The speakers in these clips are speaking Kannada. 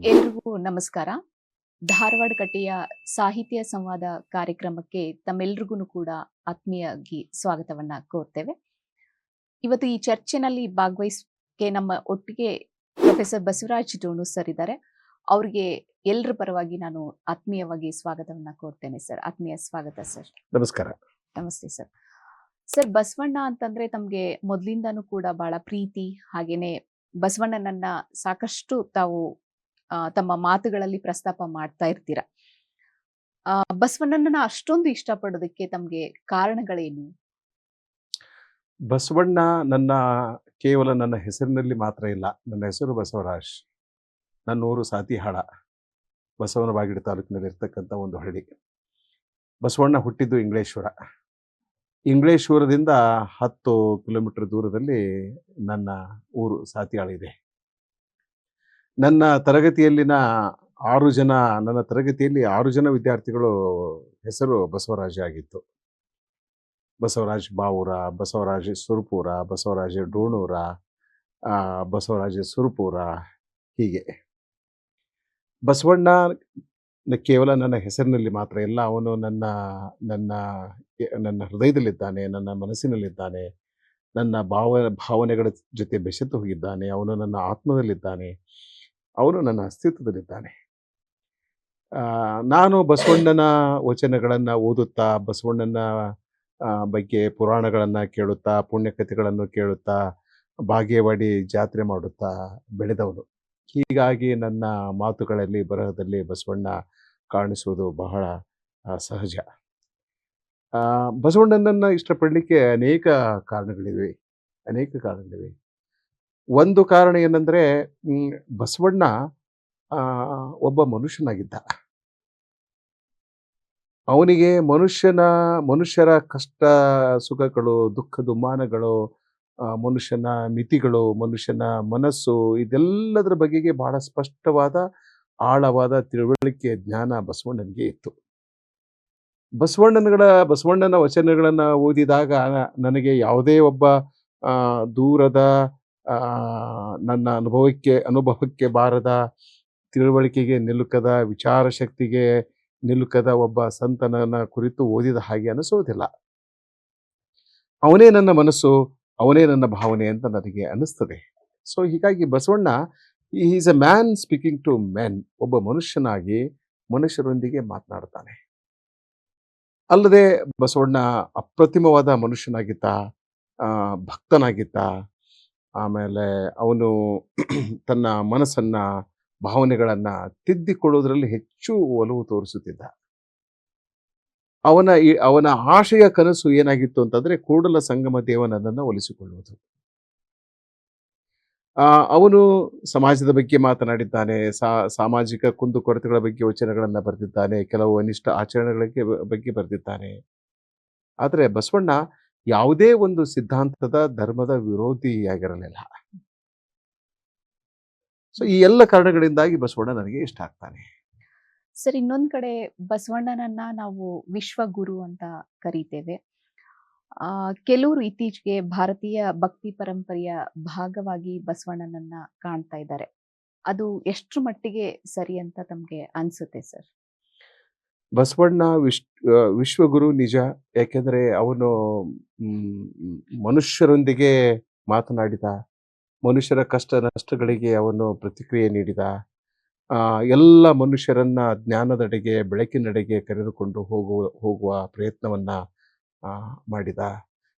ಎಲ್ರಿಗೂ ನಮಸ್ಕಾರ. ಧಾರವಾಡ ಕಟ್ಟೆಯ ಸಾಹಿತ್ಯ ಸಂವಾದ ಕಾರ್ಯಕ್ರಮಕ್ಕೆ ತಮ್ಮೆಲ್ರಿಗೂ ಕೂಡ ಆತ್ಮೀಯಾಗಿ ಸ್ವಾಗತವನ್ನ ಕೋರ್ತೇವೆ. ಇವತ್ತು ಈ ಚರ್ಚೆನಲ್ಲಿ ಭಾಗವಹಿಸಕ್ಕೆ ನಮ್ಮ ಒಟ್ಟಿಗೆ ಪ್ರೊಫೆಸರ್ ಬಸವರಾಜ್ ಡೋಣು ಸರ್ ಇದ್ದಾರೆ. ಅವ್ರಿಗೆ ಎಲ್ಲರ ಪರವಾಗಿ ನಾನು ಆತ್ಮೀಯವಾಗಿ ಸ್ವಾಗತವನ್ನ ಕೋರ್ತೇನೆ ಸರ್. ಆತ್ಮೀಯ ಸ್ವಾಗತ ಸರ್. ನಮಸ್ಕಾರ. ನಮಸ್ತೆ ಸರ್. ಸರ್ ಬಸವಣ್ಣ ಅಂತಂದ್ರೆ ತಮ್ಗೆ ಮೊದ್ಲಿಂದಾನು ಕೂಡ ಬಹಳ ಪ್ರೀತಿ ಹಾಗೇನೆ ಬಸವಣ್ಣನನ್ನ ಸಾಕಷ್ಟು ತಾವು ತಮ್ಮ ಮಾತುಗಳಲ್ಲಿ ಪ್ರಸ್ತಾಪ ಮಾಡ್ತಾ ಇರ್ತೀರ? ಬಸವಣ್ಣನ ಅಷ್ಟೊಂದು ಇಷ್ಟಪಡೋದಕ್ಕೆ ತಮಗೆ ಕಾರಣಗಳೇನು? ಬಸವಣ್ಣ ನನ್ನ, ಕೇವಲ ನನ್ನ ಹೆಸರಿನಲ್ಲಿ ಮಾತ್ರ ಇಲ್ಲ. ನನ್ನ ಹೆಸರು ಬಸವರಾಜ್. ನನ್ನ ಊರು ಸಾತಿಹಾಳ, ಬಸವನ ಬಾಗಿಡು ತಾಲೂಕಿನಲ್ಲಿ ಇರ್ತಕ್ಕಂಥ ಒಂದು ಹಳ್ಳಿ. ಬಸವಣ್ಣ ಹುಟ್ಟಿದ್ದು ಇಂಗ್ಲೇಶ್ವರ. ಇಂಗ್ಲೇಶ್ವರದಿಂದ ಹತ್ತು ಕಿಲೋಮೀಟರ್ ದೂರದಲ್ಲಿ ನನ್ನ ಊರು ಸಾತಿಹಾಳ ಇದೆ. ನನ್ನ ತರಗತಿಯಲ್ಲಿನ ಆರು ಜನ, ನನ್ನ ತರಗತಿಯಲ್ಲಿ ಆರು ಜನ ವಿದ್ಯಾರ್ಥಿಗಳು ಹೆಸರು ಬಸವರಾಜ ಆಗಿತ್ತು. ಬಸವರಾಜ್ ಬಾವೂರ, ಬಸವರಾಜ ಸುರ್ಪೂರ, ಬಸವರಾಜ ಡೋಣೂರ ಬಸವರಾಜ ಸುರ್ಪೂರ, ಹೀಗೆ. ಬಸವಣ್ಣ ಕೇವಲ ನನ್ನ ಹೆಸರಿನಲ್ಲಿ ಮಾತ್ರ ಇಲ್ಲ, ಅವನು ನನ್ನ ನನ್ನ ನನ್ನ ಹೃದಯದಲ್ಲಿದ್ದಾನೆ, ನನ್ನ ಮನಸ್ಸಿನಲ್ಲಿದ್ದಾನೆ, ನನ್ನ ಭಾವ, ಭಾವನೆಗಳ ಜೊತೆ ಬೆಸೆತು ಹೋಗಿದ್ದಾನೆ, ಅವನು ನನ್ನ ಆತ್ಮದಲ್ಲಿದ್ದಾನೆ. ಅವನು ನನ್ನ ಅಸ್ತಿತ್ವದಲ್ಲಿದ್ದಾನೆ. ನಾನು ಬಸವಣ್ಣನ ವಚನಗಳನ್ನು ಓದುತ್ತಾ, ಬಸವಣ್ಣನ ಬಗ್ಗೆ ಪುರಾಣಗಳನ್ನು ಕೇಳುತ್ತಾ, ಪುಣ್ಯಕಥೆಗಳನ್ನು ಕೇಳುತ್ತಾ ಭಾಗ್ಯವಾಡಿ ಜಾತ್ರೆ ಮಾಡುತ್ತಾ ಬೆಳೆದವನು. ಹೀಗಾಗಿ ನನ್ನ ಮಾತುಗಳಲ್ಲಿ, ಬರಹದಲ್ಲಿ ಬಸವಣ್ಣ ಕಾಣಿಸುವುದು ಬಹಳ ಸಹಜ. ಬಸವಣ್ಣನನ್ನು ಇಷ್ಟಪಡಲಿಕ್ಕೆ ಅನೇಕ ಕಾರಣಗಳಿವೆ. ಅನೇಕ ಕಾರಣಗಳಿವೆ. ಒಂದು ಕಾರಣ ಏನಂದರೆ ಬಸವಣ್ಣ ಒಬ್ಬ ಮನುಷ್ಯನಾಗಿದ್ದ. ಅವನಿಗೆ ಮನುಷ್ಯನ, ಮನುಷ್ಯರ ಕಷ್ಟ, ಸುಖಗಳು ದುಃಖ ದುಮ್ಮಾನಗಳು ಮನುಷ್ಯನ ಮಿತಿಗಳು, ಮನುಷ್ಯನ ಮನಸ್ಸು, ಇದೆಲ್ಲದರ ಬಗೆಗೆ ಬಹಳ ಸ್ಪಷ್ಟವಾದ, ಆಳವಾದ ತಿಳುವಳಿಕೆ, ಜ್ಞಾನ ಬಸವಣ್ಣನಿಗೆ ಇತ್ತು. ಬಸವಣ್ಣನಗಳ, ಬಸವಣ್ಣನ ವಚನಗಳನ್ನು ಓದಿದಾಗ, ನನಗೆ ಯಾವುದೇ ಒಬ್ಬ ದೂರದ ನನ್ನ ಅನುಭವಕ್ಕೆ ಅನುಭವಕ್ಕೆ ಬಾರದ ತಿಳುವಳಿಕೆಗೆ ನಿಲುಕದ ವಿಚಾರ ಶಕ್ತಿಗೆ ನಿಲುಕದ ಒಬ್ಬ ಸಂತನನ ಕುರಿತು ಓದಿದ ಹಾಗೆ ಅನಿಸೋದಿಲ್ಲ ಅವನೇ ನನ್ನ ಮನಸ್ಸು, ಅವನೇ ನನ್ನ ಭಾವನೆ ಅಂತ ನನಗೆ ಅನಿಸ್ತದೆ. ಸೊ ಹೀಗಾಗಿ Basavanna is a man speaking to men ಒಬ್ಬ ಮನುಷ್ಯನಾಗಿ ಮನುಷ್ಯರೊಂದಿಗೆ ಮಾತನಾಡ್ತಾನೆ ಅಲ್ಲದೆ ಬಸವಣ್ಣ ಅಪ್ರತಿಮವಾದ ಮನುಷ್ಯನಾಗಿದ್ದ ಭಕ್ತನಾಗಿದ್ದ ಆಮೇಲೆ ಅವನು ತನ್ನ ಮನಸ್ಸನ್ನ ಭಾವನೆಗಳನ್ನ ತಿದ್ದಿಕೊಳ್ಳೋದ್ರಲ್ಲಿ ಹೆಚ್ಚು ಒಲವು ತೋರಿಸುತ್ತಿದ್ದ. ಅವನ ಈ- ಅವನ ಆಶಯ ಕನಸು ಏನಾಗಿತ್ತು ಅಂತಂದ್ರೆ ಕೂಡಲ ಸಂಗಮ ದೇವನನ್ನ ಒಲಿಸಿಕೊಳ್ಳುವುದು. ಆ, ಅವನು ಸಮಾಜದ ಬಗ್ಗೆ ಮಾತನಾಡಿದ್ದಾನೆ ಸಾಮಾಜಿಕ ಕುಂದುಕೊರತೆಗಳ ಬಗ್ಗೆ ವಚನಗಳನ್ನು ಬರೆದಿದ್ದಾನೆ ಕೆಲವು ಅನಿಷ್ಟ ಆಚರಣೆಗಳಿಗೆ ಬಗ್ಗೆ ಬರೆದಿದ್ದಾನೆ. ಆದರೆ ಬಸವಣ್ಣ ಯಾವುದೇ ಒಂದು ಸಿದ್ಧಾಂತದ ಧರ್ಮದ ವಿರೋಧಿಯಾಗಿರಲಿಲ್ಲ. ಸೊ ಈ ಎಲ್ಲ ಕಾರಣಗಳಿಂದಾಗಿ ಬಸವಣ್ಣ ನನಗೆ ಇಷ್ಟ ಆಗ್ತಾನೆ. ಸರ್, ಇನ್ನೊಂದ್ ಕಡೆ ಬಸವಣ್ಣನನ್ನ ನಾವು ವಿಶ್ವಗುರು ಅಂತ ಕರೀತೇವೆ. ಆ, ಕೆಲವರು ಇತ್ತೀಚೆಗೆ ಭಾರತೀಯ ಭಕ್ತಿ ಪರಂಪರೆಯ ಭಾಗವಾಗಿ ಬಸವಣ್ಣನನ್ನ ಕಾಣ್ತಾ ಇದ್ದಾರೆ. ಅದು ಎಷ್ಟು ಮಟ್ಟಿಗೆ ಸರಿ ಅಂತ ತಮ್ಗೆ ಅನ್ಸುತ್ತೆ ಸರ್? ಬಸವಣ್ಣ ವಿಶ್ ವಿಶ್ವಗುರು ನಿಜ. ಯಾಕೆಂದರೆ ಅವನು ಮನುಷ್ಯರೊಂದಿಗೆ ಮಾತನಾಡಿದ, ಮನುಷ್ಯರ ಕಷ್ಟ ನಷ್ಟಗಳಿಗೆ ಅವನು ಪ್ರತಿಕ್ರಿಯೆ ನೀಡಿದ ಎಲ್ಲ ಮನುಷ್ಯರನ್ನ ಜ್ಞಾನದೆಡೆಗೆ, ಬೆಳಕಿನೆಡೆಗೆ ಕರೆದುಕೊಂಡು ಹೋಗುವ ಹೋಗುವ ಪ್ರಯತ್ನವನ್ನು ಮಾಡಿದ.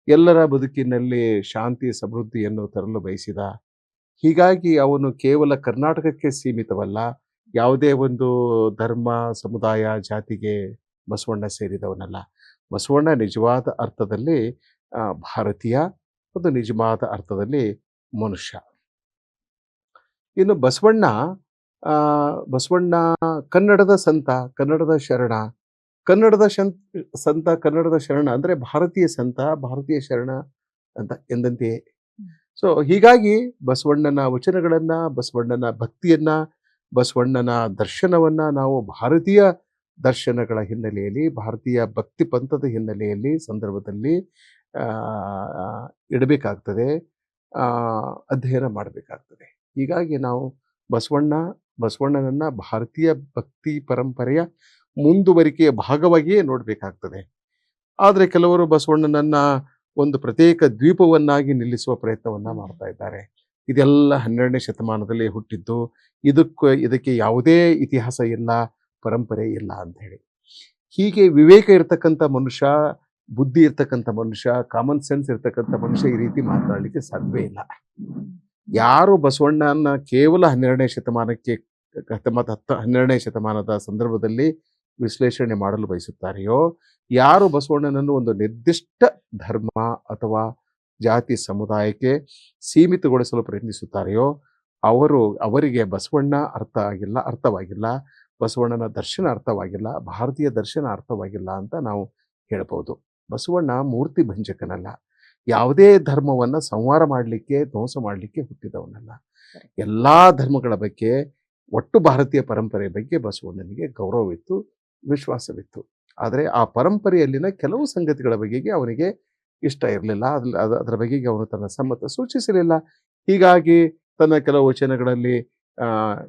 ಎಲ್ಲರ ಬದುಕಿನಲ್ಲಿ ಶಾಂತಿ, ಸಮೃದ್ಧಿಯನ್ನು ತರಲು ಬಯಸಿದ. ಹೀಗಾಗಿ ಅವನು ಕೇವಲ ಕರ್ನಾಟಕಕ್ಕೆ ಸೀಮಿತವಲ್ಲ ಯಾವುದೇ ಒಂದು ಧರ್ಮ ಸಮುದಾಯ ಜಾತಿಗೆ ಬಸವಣ್ಣ ಸೇರಿದವನಲ್ಲ. ಬಸವಣ್ಣ ನಿಜವಾದ ಅರ್ಥದಲ್ಲಿ ಆ, ಭಾರತೀಯ ಮತ್ತು ನಿಜವಾದ ಅರ್ಥದಲ್ಲಿ ಮನುಷ್ಯ. ಇನ್ನು ಬಸವಣ್ಣ ಆ, ಬಸವಣ್ಣ ಕನ್ನಡದ ಸಂತ ಕನ್ನಡದ ಶರಣ. ಕನ್ನಡದ ಶಂ ಸಂತ ಕನ್ನಡದ ಶರಣ ಅಂದ್ರೆ ಭಾರತೀಯ ಸಂತ ಭಾರತೀಯ ಶರಣ ಅಂತ ಎಂದಂತೆಯೇ. ಸೊ ಹೀಗಾಗಿ ಬಸವಣ್ಣನ ವಚನಗಳನ್ನು ಬಸವಣ್ಣನ ಭಕ್ತಿಯನ್ನ ಬಸವಣ್ಣನ ದರ್ಶನವನ್ನು ನಾವು ಭಾರತೀಯ ದರ್ಶನಗಳ ಹಿನ್ನೆಲೆಯಲ್ಲಿ, ಭಾರತೀಯ ಭಕ್ತಿ ಪಂಥದ ಹಿನ್ನೆಲೆಯಲ್ಲಿ ಸಂದರ್ಭದಲ್ಲಿ ಇಡಬೇಕಾಗ್ತದೆ. ಅಧ್ಯಯನ ಮಾಡಬೇಕಾಗ್ತದೆ. ಹೀಗಾಗಿ ನಾವು ಬಸವಣ್ಣ, ಬಸವಣ್ಣನನ್ನು ಭಾರತೀಯ ಭಕ್ತಿ ಪರಂಪರೆಯ ಮುಂದುವರಿಕೆಯ ಭಾಗವಾಗಿಯೇ ನೋಡಬೇಕಾಗ್ತದೆ. ಆದರೆ ಕೆಲವರು ಬಸವಣ್ಣನನ್ನ ಒಂದು ಪ್ರತ್ಯೇಕ ದ್ವೀಪವನ್ನಾಗಿ ನಿಲ್ಲಿಸುವ ಪ್ರಯತ್ನವನ್ನು ಮಾಡ್ತಾ ಇದ್ದಾರೆ. ಇದೆಲ್ಲ ಹನ್ನೆರಡನೇ ಶತಮಾನದಲ್ಲಿ ಹುಟ್ಟಿದ್ದು. ಇದಕ್ಕೆ ಇದಕ್ಕೆ ಯಾವುದೇ ಇತಿಹಾಸ ಇಲ್ಲ, ಪರಂಪರೆ ಇಲ್ಲ ಅಂತ ಹೇಳಿ. ಹೀಗೆ ವಿವೇಕ ಇರ್ತಕ್ಕಂಥ ಮನುಷ್ಯ, ಬುದ್ಧಿ ಇರ್ತಕ್ಕಂಥ ಮನುಷ್ಯ ಕಾಮನ್ ಸೆನ್ಸ್ ಇರ್ತಕ್ಕಂಥ ಮನುಷ್ಯ ಈ ರೀತಿ ಮಾತನಾಡಲಿಕ್ಕೆ ಸಾಧ್ಯವೇ ಇಲ್ಲ. ಯಾರು ಬಸವಣ್ಣನ ಕೇವಲ ಹನ್ನೆರಡನೇ ಶತಮಾನಕ್ಕೆ, ಹತ್ತೊಂಬತ್ತು, ಹತ್ತು, ಹನ್ನೆರಡನೇ ಶತಮಾನದ ಸಂದರ್ಭದಲ್ಲಿ ವಿಶ್ಲೇಷಣೆ ಮಾಡಲು ಬಯಸುತ್ತಾರೆಯೋ? ಯಾರು ಬಸವಣ್ಣನನ್ನು ಒಂದು ನಿರ್ದಿಷ್ಟ ಧರ್ಮ ಅಥವಾ ಜಾತಿ ಸಮುದಾಯಕ್ಕೆ ಸೀಮಿತಗೊಳಿಸಲು ಪ್ರಯತ್ನಿಸುತ್ತಾರೆಯೋ ಅವರು ಅವರಿಗೆ ಬಸವಣ್ಣ ಅರ್ಥ ಆಗಿಲ್ಲ ಅರ್ಥವಾಗಿಲ್ಲ. ಬಸವಣ್ಣನ ದರ್ಶನ ಅರ್ಥವಾಗಿಲ್ಲ ಭಾರತೀಯ ದರ್ಶನ ಅರ್ಥವಾಗಿಲ್ಲ ಅಂತ ನಾವು ಹೇಳ್ಬೋದು. ಬಸವಣ್ಣ ಮೂರ್ತಿ ಭಂಜಕನಲ್ಲ. ಯಾವುದೇ ಧರ್ಮವನ್ನು ಸಂಹಾರ ಮಾಡಲಿಕ್ಕೆ ಧ್ವಂಸ ಮಾಡಲಿಕ್ಕೆ ಹುಟ್ಟಿದವನಲ್ಲ. ಎಲ್ಲ ಧರ್ಮಗಳ ಬಗ್ಗೆ ಒಟ್ಟು ಭಾರತೀಯ ಪರಂಪರೆ ಬಗ್ಗೆ ಬಸವಣ್ಣನಿಗೆ ಗೌರವವಿತ್ತು ವಿಶ್ವಾಸವಿತ್ತು. ಆದರೆ ಆ ಪರಂಪರೆಯಲ್ಲಿನ ಕೆಲವು ಸಂಗತಿಗಳ ಬಗೆಗೆ ಅವನಿಗೆ ಇಷ್ಟ ಇರಲಿಲ್ಲ. ಅದ್ರ ಅದ- ಅದರ ಬಗೆಗೆ ಅವನು ತನ್ನ ಸಮ್ಮತ ಸೂಚಿಸಲಿಲ್ಲ. ಹೀಗಾಗಿ ತನ್ನ ಕೆಲವು ವಚನಗಳಲ್ಲಿ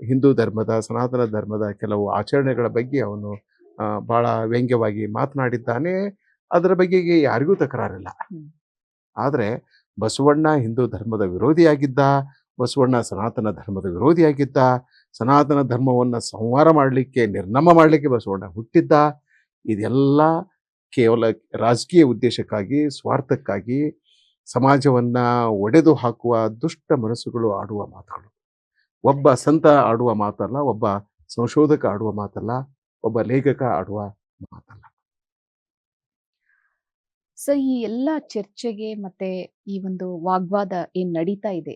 ಹಿಂದೂ ಧರ್ಮದ ಸನಾತನ ಧರ್ಮದ ಕೆಲವು ಆಚರಣೆಗಳ ಬಗ್ಗೆ ಅವನು ಬಹಳ ವ್ಯಂಗ್ಯವಾಗಿ ಮಾತನಾಡಿದ್ದಾನೆ. ಅದರ ಬಗೆಗೆ ಯಾರಿಗೂ ತಕರಾರಿಲ್ಲ. ಆದರೆ ಬಸವಣ್ಣ ಹಿಂದೂ ಧರ್ಮದ ವಿರೋಧಿಯಾಗಿದ್ದ ಬಸವಣ್ಣ ಸನಾತನ ಧರ್ಮದ ವಿರೋಧಿಯಾಗಿದ್ದ ಸನಾತನ ಧರ್ಮವನ್ನು ಸಂಹಾರ ಮಾಡಲಿಕ್ಕೆ ನಿರ್ನಮ ಮಾಡಲಿಕ್ಕೆ ಬಸವಣ್ಣ ಹುಟ್ಟಿದ್ದ ಇದೆಲ್ಲ ಕೇವಲ ರಾಜಕೀಯ ಉದ್ದೇಶಕ್ಕಾಗಿ ಸ್ವಾರ್ಥಕ್ಕಾಗಿ ಸಮಾಜವನ್ನ ಒಡೆದು ಹಾಕುವ ದುಷ್ಟ ಮನಸ್ಸುಗಳು ಆಡುವ ಮಾತುಗಳು. ಒಬ್ಬ ಸಂತ ಆಡುವ ಮಾತಲ್ಲ ಒಬ್ಬ ಸಂಶೋಧಕ ಆಡುವ ಮಾತಲ್ಲ ಒಬ್ಬ ಲೇಖಕ ಆಡುವ ಮಾತಲ್ಲ. ಸೊ ಈ ಎಲ್ಲ ಚರ್ಚೆಗೆ ಮತ್ತೆ ಈ ಒಂದು ವಾಗ್ವಾದ ಏನ್ ನಡೀತಾ ಇದೆ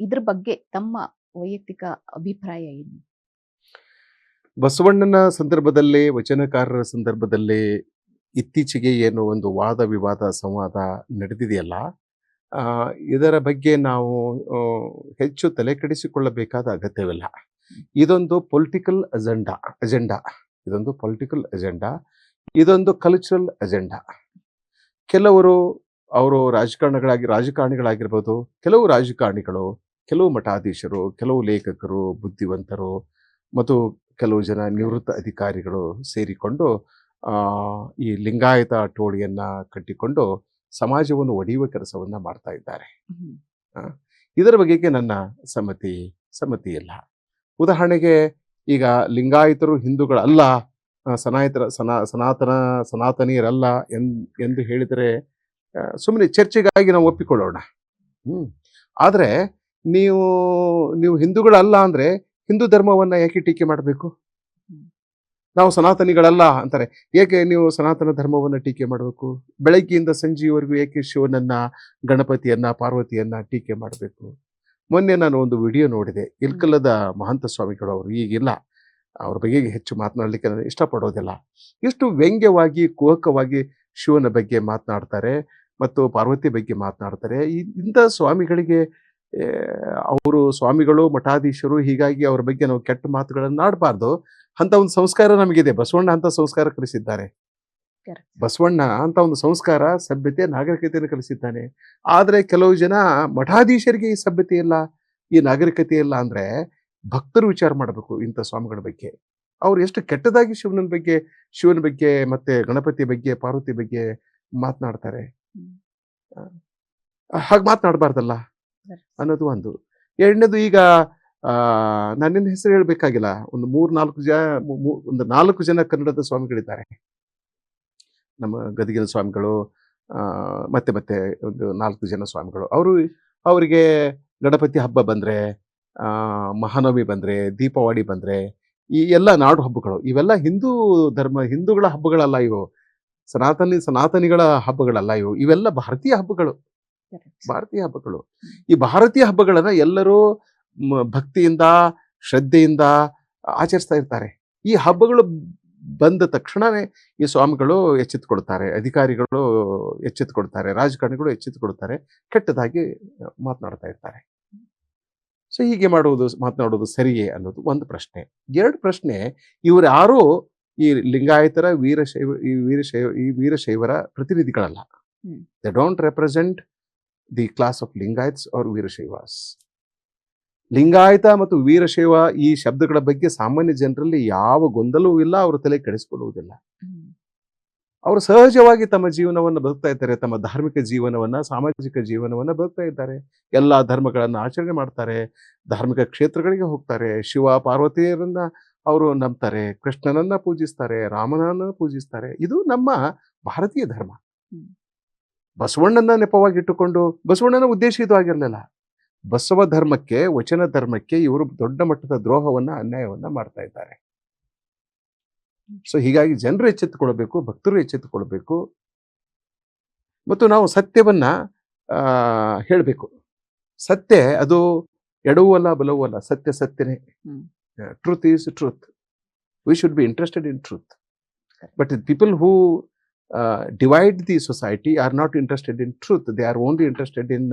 ಇದ್ರ ಬಗ್ಗೆ ತಮ್ಮ ವೈಯಕ್ತಿಕ ಅಭಿಪ್ರಾಯ ಏನು? ಬಸವಣ್ಣನ ಸಂದರ್ಭದಲ್ಲಿ ವಚನಕಾರರ ಸಂದರ್ಭದಲ್ಲಿ ಇತ್ತೀಚೆಗೆ ಏನು ಒಂದು ವಾದ ವಿವಾದ ಸಂವಾದ ನಡೆದಿದೆಯಲ್ಲ ಇದರ ಬಗ್ಗೆ ನಾವು ಹೆಚ್ಚು ತಲೆ ಕೆಡಿಸಿಕೊಳ್ಳಬೇಕಾದ ಅಗತ್ಯವಿಲ್ಲ. ಇದೊಂದು ಪೊಲಿಟಿಕಲ್ ಅಜೆಂಡಾ ಅಜೆಂಡಾ ಇದೊಂದು ಪೊಲಿಟಿಕಲ್ ಅಜೆಂಡಾ ಇದೊಂದು ಕಲ್ಚರಲ್ ಅಜೆಂಡಾ ಕೆಲವರು ಅವರು ರಾಜಕಾರಣಗಳಾಗಿ, ರಾಜಕಾರಣಿಗಳಾಗಿರ್ಬೋದು, ಕೆಲವು ರಾಜಕಾರಣಿಗಳು, ಕೆಲವು ಮಠಾಧೀಶರು, ಕೆಲವು ಲೇಖಕರು, ಬುದ್ಧಿವಂತರು ಮತ್ತು ಕೆಲವು ಜನ ನಿವೃತ್ತ ಅಧಿಕಾರಿಗಳು ಸೇರಿಕೊಂಡು ಈ ಲಿಂಗಾಯತ ಟೋಳಿಯನ್ನ ಕಟ್ಟಿಕೊಂಡು ಸಮಾಜವನ್ನು ಒಡೆಯುವ ಕೆಲಸವನ್ನ ಮಾಡ್ತಾ ಇದ್ದಾರೆ. ಇದರ ಬಗೆಗೆ ನನ್ನ ಸಮ್ಮತಿ ಸಮ್ಮತಿ ಇಲ್ಲ ಉದಾಹರಣೆಗೆ ಈಗ ಲಿಂಗಾಯತರು ಹಿಂದೂಗಳಲ್ಲ ಸನಾಯತರ ಸನಾತನ ಸನಾ ಸನಾತನ ಸನಾತನೀಯರಲ್ಲ ಎಂದು ಹೇಳಿದರೆ ಸುಮ್ಮನೆ ಚರ್ಚೆಗಾಗಿ ನಾವು ಒಪ್ಪಿಕೊಳ್ಳೋಣ. ಆದರೆ ನೀವು ನೀವು ಹಿಂದೂಗಳಲ್ಲ ಅಂದರೆ ಹಿಂದೂ ಧರ್ಮವನ್ನು ಯಾಕೆ ಟೀಕೆ ಮಾಡಬೇಕು? ನಾವು ಸನಾತನಿಗಳಲ್ಲ ಅಂತಾರೆ. ಏಕೆ ನೀವು ಸನಾತನ ಧರ್ಮವನ್ನು ಟೀಕೆ ಮಾಡಬೇಕು? ಬೆಳಗ್ಗೆಯಿಂದ ಸಂಜೆಯವರೆಗೂ ಏಕೆ ಶಿವನನ್ನ, ಗಣಪತಿಯನ್ನ, ಪಾರ್ವತಿಯನ್ನ ಟೀಕೆ ಮಾಡಬೇಕು? ಮೊನ್ನೆ ನಾನು ಒಂದು ವಿಡಿಯೋ ನೋಡಿದೆ. ಇಲ್ಕಲ್ಲದ ಮಹಂತ ಸ್ವಾಮಿಗಳು ಅವರು ಈಗಿಲ್ಲ. ಅವ್ರ ಬಗ್ಗೆ ಹೆಚ್ಚು ಮಾತನಾಡಲಿಕ್ಕೆ ನಾನು ಇಷ್ಟಪಡೋದಿಲ್ಲ. ಎಷ್ಟು ವ್ಯಂಗ್ಯವಾಗಿ, ಕುಹಕವಾಗಿ ಶಿವನ ಬಗ್ಗೆ ಮಾತನಾಡ್ತಾರೆ ಮತ್ತು ಪಾರ್ವತಿ ಬಗ್ಗೆ ಮಾತನಾಡ್ತಾರೆ. ಇಂಥ ಸ್ವಾಮಿಗಳಿಗೆ ಅವರು ಸ್ವಾಮಿಗಳು, ಮಠಾಧೀಶರು ಹೀಗಾಗಿ ಅವ್ರ ಬಗ್ಗೆ ನಾವು ಕೆಟ್ಟ ಮಾತುಗಳನ್ನು ಆಡಬಾರ್ದು ಅಂತ ಒಂದು ಸಂಸ್ಕಾರ ನಮಗಿದೆ ಬಸವಣ್ಣ ಅಂತ ಸಂಸ್ಕಾರ ಕಲಿಸಿದ್ದಾರೆ. ಬಸವಣ್ಣ ಅಂತ ಒಂದು ಸಂಸ್ಕಾರ ಸಭ್ಯತೆ ನಾಗರಿಕತೆಯನ್ನು ಕಲಿಸಿದ್ದಾನೆ ಆದರೆ ಕೆಲವು ಜನ ಮಠಾಧೀಶರಿಗೆ ಈ ಸಭ್ಯತೆ ಇಲ್ಲ ಈ ನಾಗರಿಕತೆ ಇಲ್ಲ ಅಂದ್ರೆ ಭಕ್ತರು ವಿಚಾರ ಮಾಡಬೇಕು ಇಂಥ ಸ್ವಾಮಿಗಳ ಬಗ್ಗೆ ಅವ್ರು ಎಷ್ಟು ಕೆಟ್ಟದಾಗಿ ಶಿವನ ಬಗ್ಗೆ ಶಿವನ ಬಗ್ಗೆ ಮತ್ತೆ ಗಣಪತಿ ಬಗ್ಗೆ ಪಾರ್ವತಿ ಬಗ್ಗೆ ಮಾತನಾಡ್ತಾರೆ. ಹಾಗೆ ಮಾತನಾಡಬಾರ್ದಲ್ಲ. ಅನ್ನೋದು ಒಂದು ಎರಡನೇದು ಈಗ ಆ ನನ್ನ ಹೆಸರು ಹೇಳ್ಬೇಕಾಗಿಲ್ಲ. ಒಂದು ಮೂರ್ ನಾಲ್ಕು ಮೂ- ಒಂದು ನಾಲ್ಕು ಜನ ಕನ್ನಡದ ಸ್ವಾಮಿಗಳಿದ್ದಾರೆ. ನಮ್ಮ ಗದಗಿನ ಸ್ವಾಮಿಗಳು ಆ ಮತ್ತೆ ಮತ್ತೆ ಒಂದು ನಾಲ್ಕು ಜನ ಸ್ವಾಮಿಗಳು. ಅವರು ಅವರಿಗೆ ಗಣಪತಿ ಹಬ್ಬ ಬಂದ್ರೆ ಆ ಮಹಾನವಮಿ ಬಂದ್ರೆ ದೀಪಾವಳಿ ಬಂದ್ರೆ ಈ ಎಲ್ಲ ನಾಡು ಹಬ್ಬಗಳು ಇವೆಲ್ಲ ಹಿಂದೂ ಧರ್ಮ ಹಿಂದೂಗಳ ಹಬ್ಬಗಳಲ್ಲ ಇವು. ಸನಾತನಿ ಸನಾತನಿಗಳ ಹಬ್ಬಗಳಲ್ಲ ಇವು. ಇವೆಲ್ಲ ಭಾರತೀಯ ಹಬ್ಬಗಳು. ಭಾರತೀಯ ಹಬ್ಬಗಳು. ಈ ಭಾರತೀಯ ಹಬ್ಬಗಳನ್ನ ಎಲ್ಲರೂ ಭಕ್ತಿಯಿಂದ ಶ್ರದ್ಧೆಯಿಂದ ಆಚರಿಸ್ತಾ ಇರ್ತಾರೆ. ಈ ಹಬ್ಬಗಳು ಬಂದ ತಕ್ಷಣವೇ ಈ ಸ್ವಾಮಿಗಳು ಎಚ್ಚೆತ್ತುಕೊಡ್ತಾರೆ ಅಧಿಕಾರಿಗಳು ಎಚ್ಚೆತ್ತುಕೊಡ್ತಾರೆ ರಾಜಕಾರಣಿಗಳು ಎಚ್ಚೆತ್ತುಕೊಡ್ತಾರೆ ಕೆಟ್ಟದಾಗಿ ಮಾತನಾಡ್ತಾ ಇರ್ತಾರೆ. ಸೊ ಹೀಗೆ ಮಾಡುವುದು ಮಾತನಾಡುವುದು ಸರಿಯೇ ಅನ್ನೋದು ಒಂದು ಪ್ರಶ್ನೆ. ಎರಡು ಪ್ರಶ್ನೆ ಇವರು ಯಾರೂ ಈ ಲಿಂಗಾಯತರ ವೀರಶೈವ ಈ ವೀರಶೈವ ಈ ವೀರಶೈವರ ಪ್ರತಿನಿಧಿಗಳಲ್ಲ. The they don't represent the class of Lingayats or Veerashaivas. Lingayat ಮತ್ತು ವೀರಶೈವ ಈ ಶಬ್ದಗಳ ಬಗ್ಗೆ ಸಾಮಾನ್ಯ ಜನರಲ್ಲಿ ಯಾವ ಗೊಂದಲವೂ ಇಲ್ಲ ಅವರ ತಲೆ ಕೆಡಿಸಿಕೊಳ್ಳುವುದಿಲ್ಲ. ಅವರು ಸಹಜವಾಗಿ ತಮ್ಮ ಜೀವನವನ್ನು ಬದುಕ್ತಾ ಇದ್ದಾರೆ ತಮ್ಮ ಧಾರ್ಮಿಕ ಜೀವನವನ್ನ ಸಾಮಾಜಿಕ ಜೀವನವನ್ನ ಬದುಕ್ತಾ ಇದ್ದಾರೆ. ಎಲ್ಲಾ ಧರ್ಮಗಳನ್ನು ಆಚರಣೆ ಮಾಡ್ತಾರೆ ಧಾರ್ಮಿಕ ಕ್ಷೇತ್ರಗಳಿಗೆ ಹೋಗ್ತಾರೆ ಶಿವ ಪಾರ್ವತಿಯರನ್ನ ಅವರು ನಂಬ್ತಾರೆ ಕೃಷ್ಣನನ್ನ ಪೂಜಿಸ್ತಾರೆ ರಾಮನನ್ನ ಪೂಜಿಸ್ತಾರೆ. ಇದು ನಮ್ಮ ಭಾರತೀಯ ಧರ್ಮ. ಬಸವಣ್ಣನ ನೆಪವಾಗಿಟ್ಟುಕೊಂಡು ಬಸವಣ್ಣನ ಉದ್ದೇಶ ಇದು ಆಗಿರಲಿಲ್ಲ. ಬಸವ ಧರ್ಮಕ್ಕೆ ವಚನ ಧರ್ಮಕ್ಕೆ ಇವರು ದೊಡ್ಡ ಮಟ್ಟದ ದ್ರೋಹವನ್ನ ಅನ್ಯಾಯವನ್ನ ಮಾಡ್ತಾ ಇದ್ದಾರೆ. ಸೊ ಹೀಗಾಗಿ ಜನರು ಎಚ್ಚೆತ್ತುಕೊಳ್ಬೇಕು ಭಕ್ತರು ಎಚ್ಚೆತ್ತುಕೊಳ್ಬೇಕು. ಮತ್ತು ನಾವು ಸತ್ಯವನ್ನ ಹೇಳಬೇಕು. ಸತ್ಯ ಅದು ಎಡವೂ ಅಲ್ಲ ಬಲವೂ ಅಲ್ಲ. ಸತ್ಯ ಸತ್ಯನೇ. Truth is truth we should be interested in truth but people who divide the society are not interested in truth they are only interested in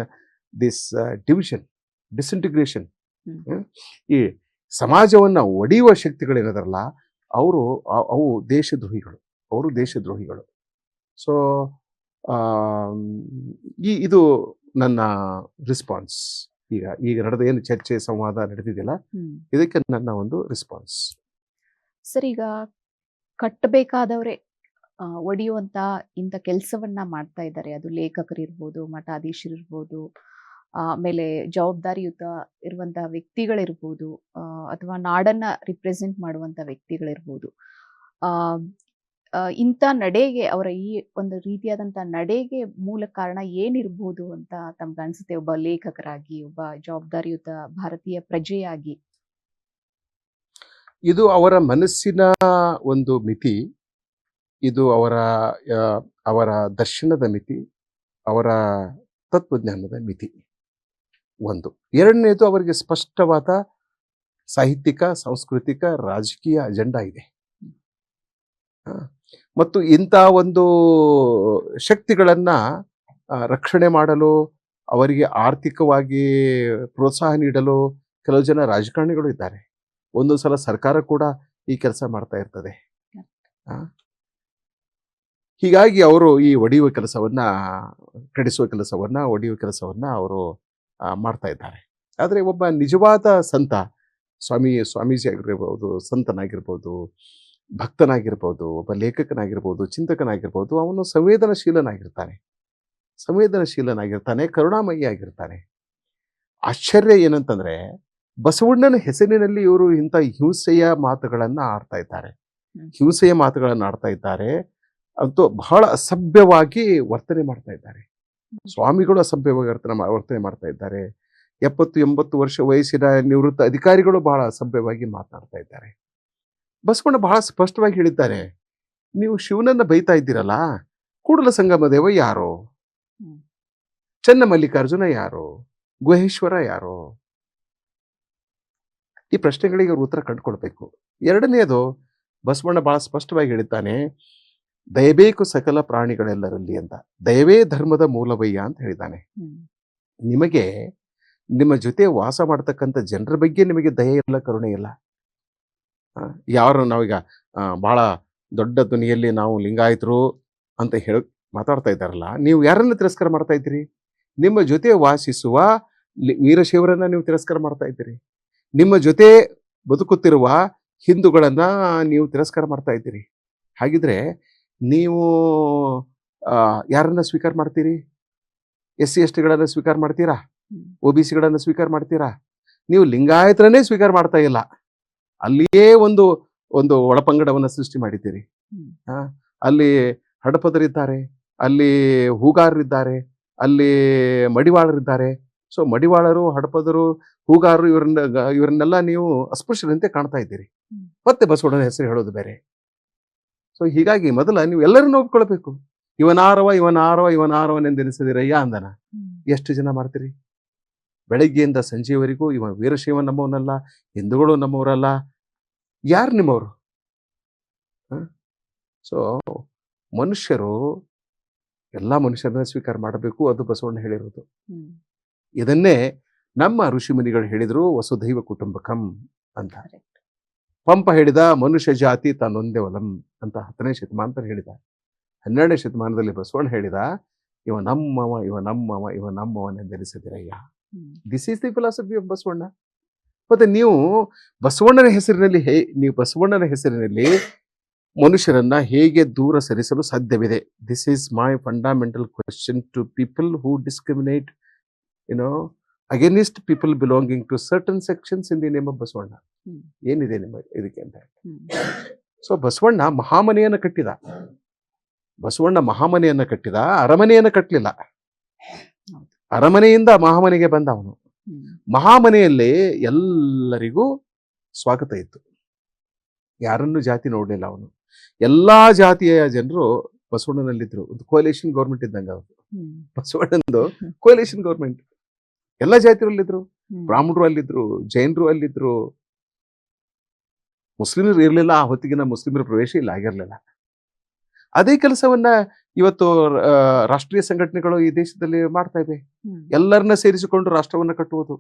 this division disintegration. ಈ ಸಮಾಜವನ್ನು ಒಡೆಯುವ ಶಕ್ತಿಗಳೇನದರಲ್ಲ ಅವರು ಅವು ದೇಶದ್ರೋಹಿಗಳು ಅವರು ದೇಶದ್ರೋಹಿಗಳು. ಸೊ ಈ ಇದು ನನ್ನ ರಿಸ್ಪಾನ್ಸ್ ಈಗ ಈಗ ನಡೆದ ಏನು ಚರ್ಚೆ ಸಂವಾದ ನಡೆದಿದೆಯಲ್ಲ. ಇದಕ್ಕೆ ನನ್ನ ಒಂದು ರಿಸ್ಪಾನ್ಸ್ ಸರ್ ಈಗ ಕಟ್ಟಬೇಕಾದವರೇ ಒಡೆಯುವಂತ ಇಂಥ ಕೆಲಸವನ್ನ ಮಾಡ್ತಾ ಇದ್ದಾರೆ. ಅದು ಲೇಖಕರಿರ್ಬೋದು ಮಠಾಧೀಶರಿರ್ಬೋದು ಆಮೇಲೆ ಜವಾಬ್ದಾರಿಯುತ ಇರುವಂತಹ ವ್ಯಕ್ತಿಗಳಿರ್ಬೋದು ಅಥವಾ ನಾಡನ್ನ ರಿಪ್ರೆಸೆಂಟ್ ಮಾಡುವಂತ ವ್ಯಕ್ತಿಗಳಿರ್ಬೋದು. ಇಂಥ ನಡೆಗೆ, ಅವರ ಈ ಒಂದು ರೀತಿಯಾದಂತ ನಡೆಗೆ ಮೂಲ ಕಾರಣ ಏನಿರ್ಬೋದು ಅಂತ ತಮ್ಗೆ ಅನ್ಸುತ್ತೆ? ಒಬ್ಬ ಲೇಖಕರಾಗಿ, ಒಬ್ಬ ಜವಾಬ್ದಾರಿಯುತ ಭಾರತೀಯ ಪ್ರಜೆಯಾಗಿ? ಇದು ಅವರ ಮನಸ್ಸಿನ ಒಂದು ಮಿತಿ, ಇದು ಅವರ ಅವರ ದರ್ಶನದ ಮಿತಿ, ಅವರ ತತ್ವಜ್ಞಾನದ ಮಿತಿ. ಒಂದು. ಎರಡನೇದು ಅವರಿಗೆ ಸ್ಪಷ್ಟವಾದ ಸಾಹಿತ್ಯಿಕ, ಸಾಂಸ್ಕೃತಿಕ, ರಾಜಕೀಯ ಅಜೆಂಡಾ ಇದೆ. ಮತ್ತು ಇಂಥ ಒಂದು ಶಕ್ತಿಗಳನ್ನ ರಕ್ಷಣೆ ಮಾಡಲು, ಅವರಿಗೆ ಆರ್ಥಿಕವಾಗಿ ಪ್ರೋತ್ಸಾಹ ನೀಡಲು ಕೆಲವು ಜನ ರಾಜಕಾರಣಿಗಳು ಇದ್ದಾರೆ. ಒಂದು ಸಲ ಸರ್ಕಾರ ಕೂಡ ಈ ಕೆಲಸ ಮಾಡ್ತಾ ಇರ್ತದೆ? ಹೀಗಾಗಿ ಅವರು ಈ ಒಡೆಯುವ ಕೆಲಸವನ್ನ, ಕಡಿಸುವ ಕೆಲಸವನ್ನ, ಒಡೆಯುವ ಕೆಲಸವನ್ನ ಅವರು ಮಾಡ್ತಾ ಇದ್ದಾರೆ. ಆದರೆ ಒಬ್ಬ ನಿಜವಾದ ಸಂತ ಸ್ವಾಮಿ ಸ್ವಾಮೀಜಿ ಆಗಿರ್ಬೋದು ಸಂತನಾಗಿರ್ಬೋದು ಭಕ್ತನಾಗಿರ್ಬೋದು ಒಬ್ಬ ಲೇಖಕನಾಗಿರ್ಬೋದು ಚಿಂತಕನಾಗಿರ್ಬೋದು ಅವನು ಸಂವೇದನಶೀಲನಾಗಿರ್ತಾನೆ. ಸಂವೇದನಶೀಲನಾಗಿರ್ತಾನೆ ಕರುಣಾಮಯಿ ಆಗಿರ್ತಾನೆ. ಆಶ್ಚರ್ಯ ಏನಂತಂದ್ರೆ ಬಸವಣ್ಣನ ಹೆಸರಿನಲ್ಲಿ ಇವರು ಇಂಥ ಹಿಂಸೆಯ ಮಾತುಗಳನ್ನು ಆಡ್ತಾ ಇದ್ದಾರೆ. ಹಿಂಸೆಯ ಮಾತುಗಳನ್ನು ಆಡ್ತಾ ಇದ್ದಾರೆ. ಅಂತೂ ಬಹಳ ಅಸಭ್ಯವಾಗಿ ವರ್ತನೆ ಮಾಡ್ತಾ ಇದ್ದಾರೆ. ಸ್ವಾಮಿಗಳು ಅಸಭ್ಯವಾಗಿ ವರ್ತನೆ ವರ್ತನೆ ಮಾಡ್ತಾ ಇದ್ದಾರೆ. ಎಪ್ಪತ್ತು ಎಂಬತ್ತು ವರ್ಷ ವಯಸ್ಸಿನ ನಿವೃತ್ತ ಅಧಿಕಾರಿಗಳು ಬಹಳ ಅಸಭ್ಯವಾಗಿ ಮಾತಾಡ್ತಾ ಇದ್ದಾರೆ. ಬಸವಣ್ಣ ಬಹಳ ಸ್ಪಷ್ಟವಾಗಿ ಹೇಳಿದ್ದಾರೆ. ನೀವು ಶಿವನನ್ನ ಬೈತಾ ಇದ್ದೀರಲ್ಲ ಕೂಡಲ ಸಂಗಮ ದೇವ ಯಾರು? ಹ್ಮ್. ಚನ್ನ ಮಲ್ಲಿಕಾರ್ಜುನ ಯಾರು? ಗುಹೇಶ್ವರ ಯಾರು? ಈ ಪ್ರಶ್ನೆಗಳಿಗೆ ಅವರು ಉತ್ತರ ಕಂಡುಕೊಳ್ಬೇಕು. ಎರಡನೆಯದು ಬಸವಣ್ಣ ಬಹಳ ಸ್ಪಷ್ಟವಾಗಿ ಹೇಳಿದ್ದಾನೆ ದಯಬೇಕು ಸಕಲ ಪ್ರಾಣಿಗಳೆಲ್ಲರಲ್ಲಿ ಅಂತ. ದಯವೇ ಧರ್ಮದ ಮೂಲವಯ್ಯ ಅಂತ ಹೇಳಿದ್ದಾನೆ. ನಿಮಗೆ ನಿಮ್ಮ ಜೊತೆ ವಾಸ ಮಾಡ್ತಕ್ಕಂಥ ಜನರ ಬಗ್ಗೆ ನಿಮಗೆ ದಯೆ ಇಲ್ಲ ಕರುಣೆ ಇಲ್ಲ. ಯಾರು ನಾವೀಗ ಭಾಳ ಬಹಳ ದೊಡ್ಡ ಧ್ವನಿಯಲ್ಲಿ ನಾವು ಲಿಂಗಾಯಿತರು ಅಂತ ಹೇಳಿ ಮಾತಾಡ್ತಾ ಇದ್ದಾರಲ್ಲ ನೀವು ಯಾರನ್ನ ತಿರಸ್ಕಾರ ಮಾಡ್ತಾ ಇದ್ದೀರಿ? ನಿಮ್ಮ ಜೊತೆ ವಾಸಿಸುವ ವೀರಶೈವರನ್ನ ನೀವು ತಿರಸ್ಕಾರ ಮಾಡ್ತಾ ಇದ್ದೀರಿ. ನಿಮ್ಮ ಜೊತೆ ಬದುಕುತ್ತಿರುವ ಹಿಂದೂಗಳನ್ನ ನೀವು ತಿರಸ್ಕಾರ ಮಾಡ್ತಾ ಇದ್ದೀರಿ. ಹಾಗಿದ್ರೆ ನೀವು ಯಾರನ್ನ ಸ್ವೀಕಾರ ಮಾಡ್ತೀರಿ? ಎಸ್ ಸಿ ಎಸ್ ಟಿಗಳನ್ನ ಸ್ವೀಕಾರ ಮಾಡ್ತೀರಾ? ಓ ಒ ಬಿ ಸಿಗಳನ್ನ ಸ್ವೀಕಾರ ಮಾಡ್ತೀರಾ? ನೀವು ಲಿಂಗಾಯತರನ್ನೇ ಸ್ವೀಕಾರ ಮಾಡ್ತಾ ಇಲ್ಲ. ಅಲ್ಲಿಯೇ ಒಂದು ಒಂದು ಒಳಪಂಗಡವನ್ನು ಸೃಷ್ಟಿ ಮಾಡಿದ್ದೀರಿ. ಅಲ್ಲಿ ಹಡಪದರಿದ್ದಾರೆ ಅಲ್ಲಿ ಹೂಗಾರರಿದ್ದಾರೆ ಅಲ್ಲಿ ಮಡಿವಾಳರಿದ್ದಾರೆ. ಸೊ ಮಡಿವಾಳರು ಹಡಪದರು ಹೂಗಾರರು ಇವರನ್ನ ಇವರನ್ನೆಲ್ಲ ನೀವು ಅಸ್ಪೃಶ್ಯರಂತೆ ಕಾಣ್ತಾ ಇದ್ದೀರಿ. ಮತ್ತೆ ಬಸವಣ್ಣನ ಹೆಸರು ಹೇಳೋದು ಬೇರೆ. ಸೊ ಹೀಗಾಗಿ ಮೊದಲ ನೀವು ಎಲ್ಲರನ್ನೂ ಒಪ್ಕೊಳ್ಬೇಕು ಇವನಾರವ ಇವನಾರವ ಇವನಾರವನೆಂದೆನಿಸಿದಿರಯ್ಯ ಅಂದನ. ಎಷ್ಟು ಜನ ಮಾಡ್ತೀರಿ? ಬೆಳಗ್ಗೆಯಿಂದ ಸಂಜೆವರೆಗೂ ಇವ ವೀರಶೈವ ನಮ್ಮವನಲ್ಲ ಹಿಂದೂಗಳು ನಮ್ಮವರಲ್ಲ. ಯಾರು ನಿಮ್ಮವರು? ಸೊ ಮನುಷ್ಯರು ಎಲ್ಲ ಮನುಷ್ಯರನ್ನ ಸ್ವೀಕಾರ ಮಾಡಬೇಕು ಅದು ಬಸವಣ್ಣ ಹೇಳಿರೋದು. ಇದನ್ನೇ ನಮ್ಮ ಋಷಿಮುನಿಗಳು ಹೇಳಿದರು ವಸುದೈವ ಕುಟುಂಬಕಂ ಅಂತ. Correct. ಪಂಪ ಹೇಳಿದ ಮನುಷ್ಯ ಜಾತಿ ತಾನೊಂದೇ ಒಲಂ ಅಂತ ಹತ್ತನೇ ಶತಮಾನದಲ್ಲಿ ಹೇಳಿದ. ಹನ್ನೆರಡನೇ ಶತಮಾನದಲ್ಲಿ ಬಸವಣ್ಣ ಹೇಳಿದ ಇವ ನಮ್ಮವ ಇವ ನಮ್ಮವ ಇವ ನಮ್ಮವನೇ ಧರಿಸಿದಿರಯ್ಯ this is the philosophy of Basavanna. ಮತ್ತೆ ನೀವು ಬಸವಣ್ಣನ ಹೆಸರಿನಲ್ಲಿ ಹೇ ನೀವು ಬಸವಣ್ಣನ ಹೆಸರಿನಲ್ಲಿ ಮನುಷ್ಯರನ್ನ ಹೇಗೆ ದೂರ ಸರಿಸಲು ಸಾಧ್ಯವಿದೆ? This is my fundamental question to people who discriminate you know against people belonging to certain sections in the name of Basavanna. ಏನಿದೆ ನಿಮ್ಮ ಇದಕ್ಕೆ ಅಂತ ಹೇಳಿ. ಸೊ ಬಸವಣ್ಣ ಮಹಾಮನೆಯನ್ನು ಕಟ್ಟಿದ. ಬಸವಣ್ಣ ಮಹಾಮನೆಯನ್ನು ಕಟ್ಟಿದ ಅರಮನೆಯನ್ನು ಕಟ್ಟಲಿಲ್ಲ. ಅರಮನೆಯಿಂದ ಮಹಾಮನೆಗೆ ಬಂದ ಅವನು ಹ್ಮ್. ಮಹಾಮನೆಯಲ್ಲಿ ಎಲ್ಲರಿಗೂ ಸ್ವಾಗತ ಇತ್ತು. ಯಾರನ್ನು ಜಾತಿ ನೋಡಲಿಲ್ಲ ಅವನು. ಎಲ್ಲ ಜಾತಿಯ ಜನರು ಬಸವಣ್ಣನಲ್ಲಿದ್ದರು ಒಂದು ಕೋಲೇಷನ್ ಗೌರ್ಮೆಂಟ್ ಇದ್ದಂಗೆ ಅವರು. ಬಸವಣ್ಣಂದು. ಕೋಲೇಷನ್ ಗೌರ್ಮೆಂಟ್ ಎಲ್ಲ ಜಾತಿರಲ್ಲಿದ್ರು ಹ್ಮ್. ಬ್ರಾಹ್ಮಣರು ಅಲ್ಲಿದ್ರು ಜೈನರು ಅಲ್ಲಿದ್ರು. ಮುಸ್ಲಿಮರು ಇರಲಿಲ್ಲ ಆ ಹೊತ್ತಿಗಿನ ಮುಸ್ಲಿಮರ ಪ್ರವೇಶ ಇಲ್ಲ ಆಗಿರಲಿಲ್ಲ. ಅದೇ ಕೆಲಸವನ್ನ ಇವತ್ತು ರಾಷ್ಟ್ರೀಯ ಸಂಘಟನೆಗಳು ಈ ದೇಶದಲ್ಲಿ ಮಾಡ್ತಾ ಇವೆ. ಎಲ್ಲರನ್ನ ಸೇರಿಸಿಕೊಂಡು ರಾಷ್ಟ್ರವನ್ನ ಕಟ್ಟುವುದು.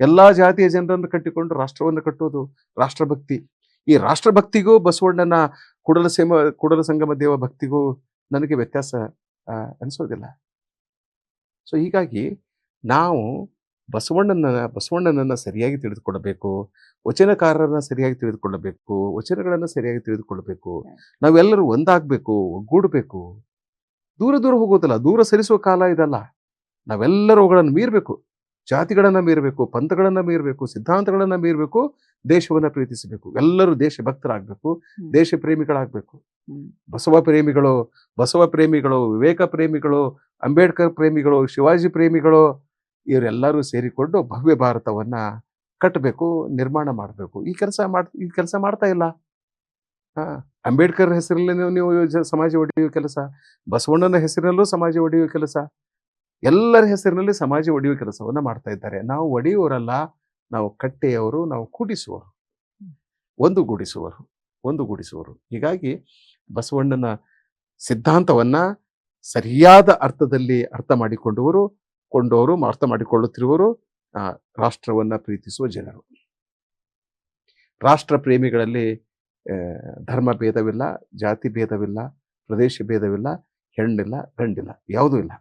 ಎಲ್ಲಾ ಜಾತಿಯ ಜನರನ್ನು ಕಟ್ಟಿಕೊಂಡು ರಾಷ್ಟ್ರವನ್ನು ಕಟ್ಟುವುದು ರಾಷ್ಟ್ರಭಕ್ತಿ. ಈ ರಾಷ್ಟ್ರಭಕ್ತಿಗೂ ಬಸವಣ್ಣನ ಕುಡಲ ಸೇಮ ಕುಡಲ ಸಂಗಮ ದೇವ ಭಕ್ತಿಗೂ ನನಗೆ ವ್ಯತ್ಯಾಸ ಅನಿಸೋದಿಲ್ಲ. ಸೊ ಹೀಗಾಗಿ ನಾವು ಬಸವಣ್ಣನ ಬಸವಣ್ಣನನ್ನು ಸರಿಯಾಗಿ ತಿಳಿದುಕೊಳ್ಳಬೇಕು ವಚನಕಾರರನ್ನ ಸರಿಯಾಗಿ ತಿಳಿದುಕೊಳ್ಳಬೇಕು ವಚನಗಳನ್ನು ಸರಿಯಾಗಿ ತಿಳಿದುಕೊಳ್ಳಬೇಕು ನಾವೆಲ್ಲರೂ ಒಂದಾಗಬೇಕು ಒಗ್ಗೂಡಬೇಕು. ದೂರ ದೂರ ಹೋಗೋದಲ್ಲ ದೂರ ಸರಿಸುವ ಕಾಲ ಇದಲ್ಲ. ನಾವೆಲ್ಲರೂ ಅವುಗಳನ್ನು ಮೀರಬೇಕು. ಜಾತಿಗಳನ್ನ ಮೀರಬೇಕು ಪಂಥಗಳನ್ನ ಮೀರಬೇಕು ಸಿದ್ಧಾಂತಗಳನ್ನ ಮೀರಬೇಕು ದೇಶವನ್ನು ಪ್ರೀತಿಸಬೇಕು. ಎಲ್ಲರೂ ದೇಶಭಕ್ತರಾಗಬೇಕು ಭಕ್ತರಾಗಬೇಕು ದೇಶ ಪ್ರೇಮಿಗಳಾಗಬೇಕು ಬಸವ ಪ್ರೇಮಿಗಳು ಬಸವ ಪ್ರೇಮಿಗಳು ವಿವೇಕ ಪ್ರೇಮಿಗಳು ಅಂಬೇಡ್ಕರ್ ಪ್ರೇಮಿಗಳು ಶಿವಾಜಿ ಪ್ರೇಮಿಗಳು ಇವರೆಲ್ಲರೂ ಸೇರಿಕೊಂಡು ಭವ್ಯ ಭಾರತವನ್ನ ಕಟ್ಟಬೇಕು ನಿರ್ಮಾಣ ಮಾಡಬೇಕು. ಈ ಕೆಲಸ ಮಾಡ್, ಈ ಕೆಲಸ ಮಾಡ್ತಾ ಇಲ್ಲ. ಅಂಬೇಡ್ಕರ್ ಹೆಸರಲ್ಲಿ ನೀವು ಸಮಾಜ ಒಡೆಯುವ ಕೆಲಸ, ಬಸವಣ್ಣನ ಹೆಸರಿನಲ್ಲೂ ಸಮಾಜ ಒಡೆಯುವ ಕೆಲಸ, ಎಲ್ಲರ ಹೆಸರಿನಲ್ಲಿ ಸಮಾಜ ಒಡೆಯುವ ಕೆಲಸವನ್ನ ಮಾಡ್ತಾ ಇದ್ದಾರೆ. ನಾವು ಒಡೆಯುವವರಲ್ಲ, ನಾವು ಕಟ್ಟೆಯವರು, ನಾವು ಕೂಡಿಸುವರು ಒಂದುಗೂಡಿಸುವರು ಒಂದುಗೂಡಿಸುವರು ಹೀಗಾಗಿ ಬಸವಣ್ಣನ ಸಿದ್ಧಾಂತವನ್ನ ಸರಿಯಾದ ಅರ್ಥದಲ್ಲಿ ಅರ್ಥ ಮಾಡಿಕೊಂಡವರು ಕೊಂಡವರು ಅರ್ಥ ಮಾಡಿಕೊಳ್ಳುತ್ತಿರುವರು ರಾಷ್ಟ್ರವನ್ನು ಪ್ರೀತಿಸುವ ಜನರು. ರಾಷ್ಟ್ರ ಪ್ರೇಮಿಗಳಲ್ಲಿ ಧರ್ಮ ಭೇದವಿಲ್ಲ ಜಾತಿ ಭೇದವಿಲ್ಲ ಪ್ರದೇಶ ಭೇದವಿಲ್ಲ ಹೆಣ್ಣಿಲ್ಲ ಗಂಡಿಲ್ಲ ಯಾವುದೂ ಇಲ್ಲ.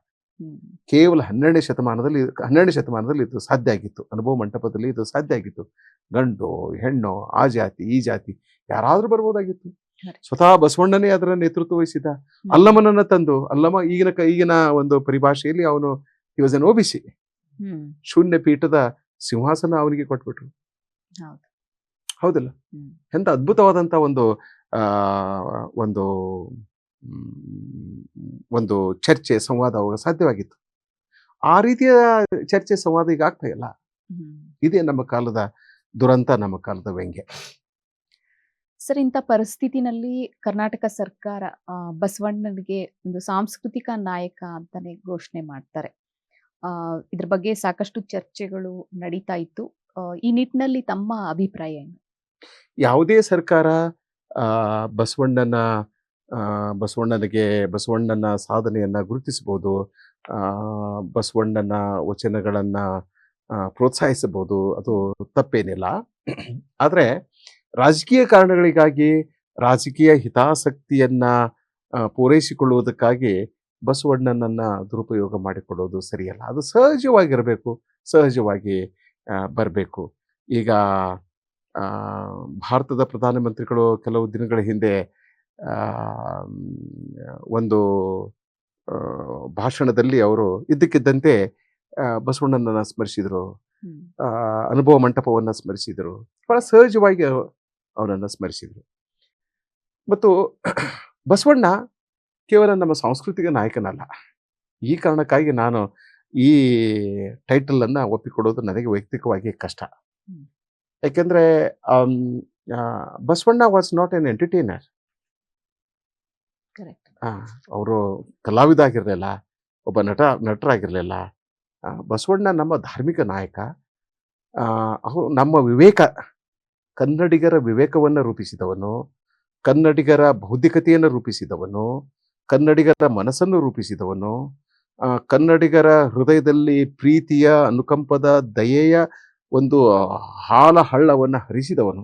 ಕೇವಲ ಹನ್ನೆರಡನೇ ಶತಮಾನದಲ್ಲಿ ಹನ್ನೆರಡನೇ ಶತಮಾನದಲ್ಲಿ ಇದು ಸಾಧ್ಯ ಆಗಿತ್ತು. ಅನುಭವ ಮಂಟಪದಲ್ಲಿ ಇದು ಸಾಧ್ಯ ಆಗಿತ್ತು. ಗಂಡು ಹೆಣ್ಣು ಆ ಜಾತಿ ಈ ಜಾತಿ ಯಾರಾದ್ರೂ ಬರ್ಬೋದಾಗಿತ್ತು. ಸ್ವತಃ ಬಸವಣ್ಣನೇ ಅದರ ನೇತೃತ್ವ ವಹಿಸಿದ. ಅಲ್ಲಮನನ್ನ ತಂದು ಅಲ್ಲಮ ಈಗಿನ ಕ- ಈಗಿನ ಒಂದು ಪರಿಭಾಷೆಯಲ್ಲಿ ಅವನು ಇವನ್ ಬಿ ಸಿ ಶೂನ್ಯ ಪೀಠದ ಸಿಂಹಾಸನ ಅವನಿಗೆ ಕೊಟ್ಬಿಟ್ರು. ಹೌದು. ಹೌದಲ್ಲ. ಎಂತ ಅದ್ಭುತವಾದಂತ ಒಂದು ಒಂದು ಒಂದು ಚರ್ಚೆ ಸಂವಾದ ಅವಾಗ ಸಾಧ್ಯವಾಗಿತ್ತು. ಆ ರೀತಿಯ ಚರ್ಚೆ ಸಂವಾದ ಈಗ ಆಗ್ತಾ ಇಲ್ಲ. ಇದೇ ನಮ್ಮ ಕಾಲದ ದುರಂತ ನಮ್ಮ ಕಾಲದ ವ್ಯಂಗ್ಯ. ಸರ್ ಇಂಥ ಪರಿಸ್ಥಿತಿನಲ್ಲಿ ಕರ್ನಾಟಕ ಸರ್ಕಾರ ಬಸವಣ್ಣನಿಗೆ ಒಂದು ಸಾಂಸ್ಕೃತಿಕ ನಾಯಕ ಅಂತಾನೆ ಘೋಷಣೆ ಮಾಡ್ತಾರೆ. ಇದ್ರ ಬಗ್ಗೆ ಸಾಕಷ್ಟು ಚರ್ಚೆಗಳು ನಡೀತಾ ಇತ್ತು. ಈ ನಿಟ್ಟಿನಲ್ಲಿ ತಮ್ಮ ಅಭಿಪ್ರಾಯ ಏನು? ಯಾವುದೇ ಸರ್ಕಾರ ಬಸವಣ್ಣನ ಬಸವಣ್ಣನಿಗೆ, ಬಸವಣ್ಣನ ಸಾಧನೆಯನ್ನ ಗುರುತಿಸಬಹುದು ಬಸವಣ್ಣನ ವಚನಗಳನ್ನ ಪ್ರೋತ್ಸಾಹಿಸಬಹುದು, ಅದು ತಪ್ಪೇನಿಲ್ಲ. ಆದರೆ ರಾಜಕೀಯ ಕಾರಣಗಳಿಗಾಗಿ ರಾಜಕೀಯ ಹಿತಾಸಕ್ತಿಯನ್ನ ಪೂರೈಸಿಕೊಳ್ಳುವುದಕ್ಕಾಗಿ ಬಸವಣ್ಣನನ್ನ ದುರುಪಯೋಗ ಮಾಡಿಕೊಡೋದು ಸರಿಯಲ್ಲ. ಅದು ಸಹಜವಾಗಿರಬೇಕು ಸಹಜವಾಗಿ ಬರಬೇಕು. ಈಗ ಭಾರತದ ಪ್ರಧಾನಮಂತ್ರಿಗಳು ಕೆಲವು ದಿನಗಳ ಹಿಂದೆ ಒಂದು ಭಾಷಣದಲ್ಲಿ ಅವರು ಇದ್ದಕ್ಕಿದ್ದಂತೆ ಬಸವಣ್ಣನನ್ನು ಸ್ಮರಿಸಿದರು. ಅನುಭವ ಮಂಟಪವನ್ನು ಸ್ಮರಿಸಿದರು. ಬಹಳ ಸಹಜವಾಗಿ ಅವನನ್ನು ಸ್ಮರಿಸಿದರು. ಮತ್ತು ಬಸವಣ್ಣ ಕೇವಲ ನಮ್ಮ ಸಾಂಸ್ಕೃತಿಕ ನಾಯಕನಲ್ಲ. ಈ ಕಾರಣಕ್ಕಾಗಿ ನಾನು ಈ ಟೈಟಲ್ ಅನ್ನ ಒಪ್ಪಿಕೊಡೋದು ನನಗೆ ವೈಯಕ್ತಿಕವಾಗಿ ಕಷ್ಟ. ಏಕೆಂದರೆ ಯಾಕೆಂದ್ರೆ Basavanna was not an entertainer correct ಅವರು ಕಲಾವಿದ ಆಗಿರಲಿಲ್ಲ ಒಬ್ಬ ನಟ ನಟರಾಗಿರಲಿಲ್ಲ. ಬಸವಣ್ಣ ನಮ್ಮ ಧಾರ್ಮಿಕ ನಾಯಕ. ಅವರು ಅವು ನಮ್ಮ ವಿವೇಕ ಕನ್ನಡಿಗರ ವಿವೇಕವನ್ನು ರೂಪಿಸಿದವನು ಕನ್ನಡಿಗರ ಬೌದ್ಧಿಕತೆಯನ್ನು ರೂಪಿಸಿದವನು ಕನ್ನಡಿಗರ ಮನಸ್ಸನ್ನು ರೂಪಿಸಿದವನು. ಕನ್ನಡಿಗರ ಹೃದಯದಲ್ಲಿ ಪ್ರೀತಿಯ, ಅನುಕಂಪದ, ದಯೆಯ ಒಂದು ಹಾಲ ಹಳ್ಳವನ್ನು ಹರಿಸಿದವನು.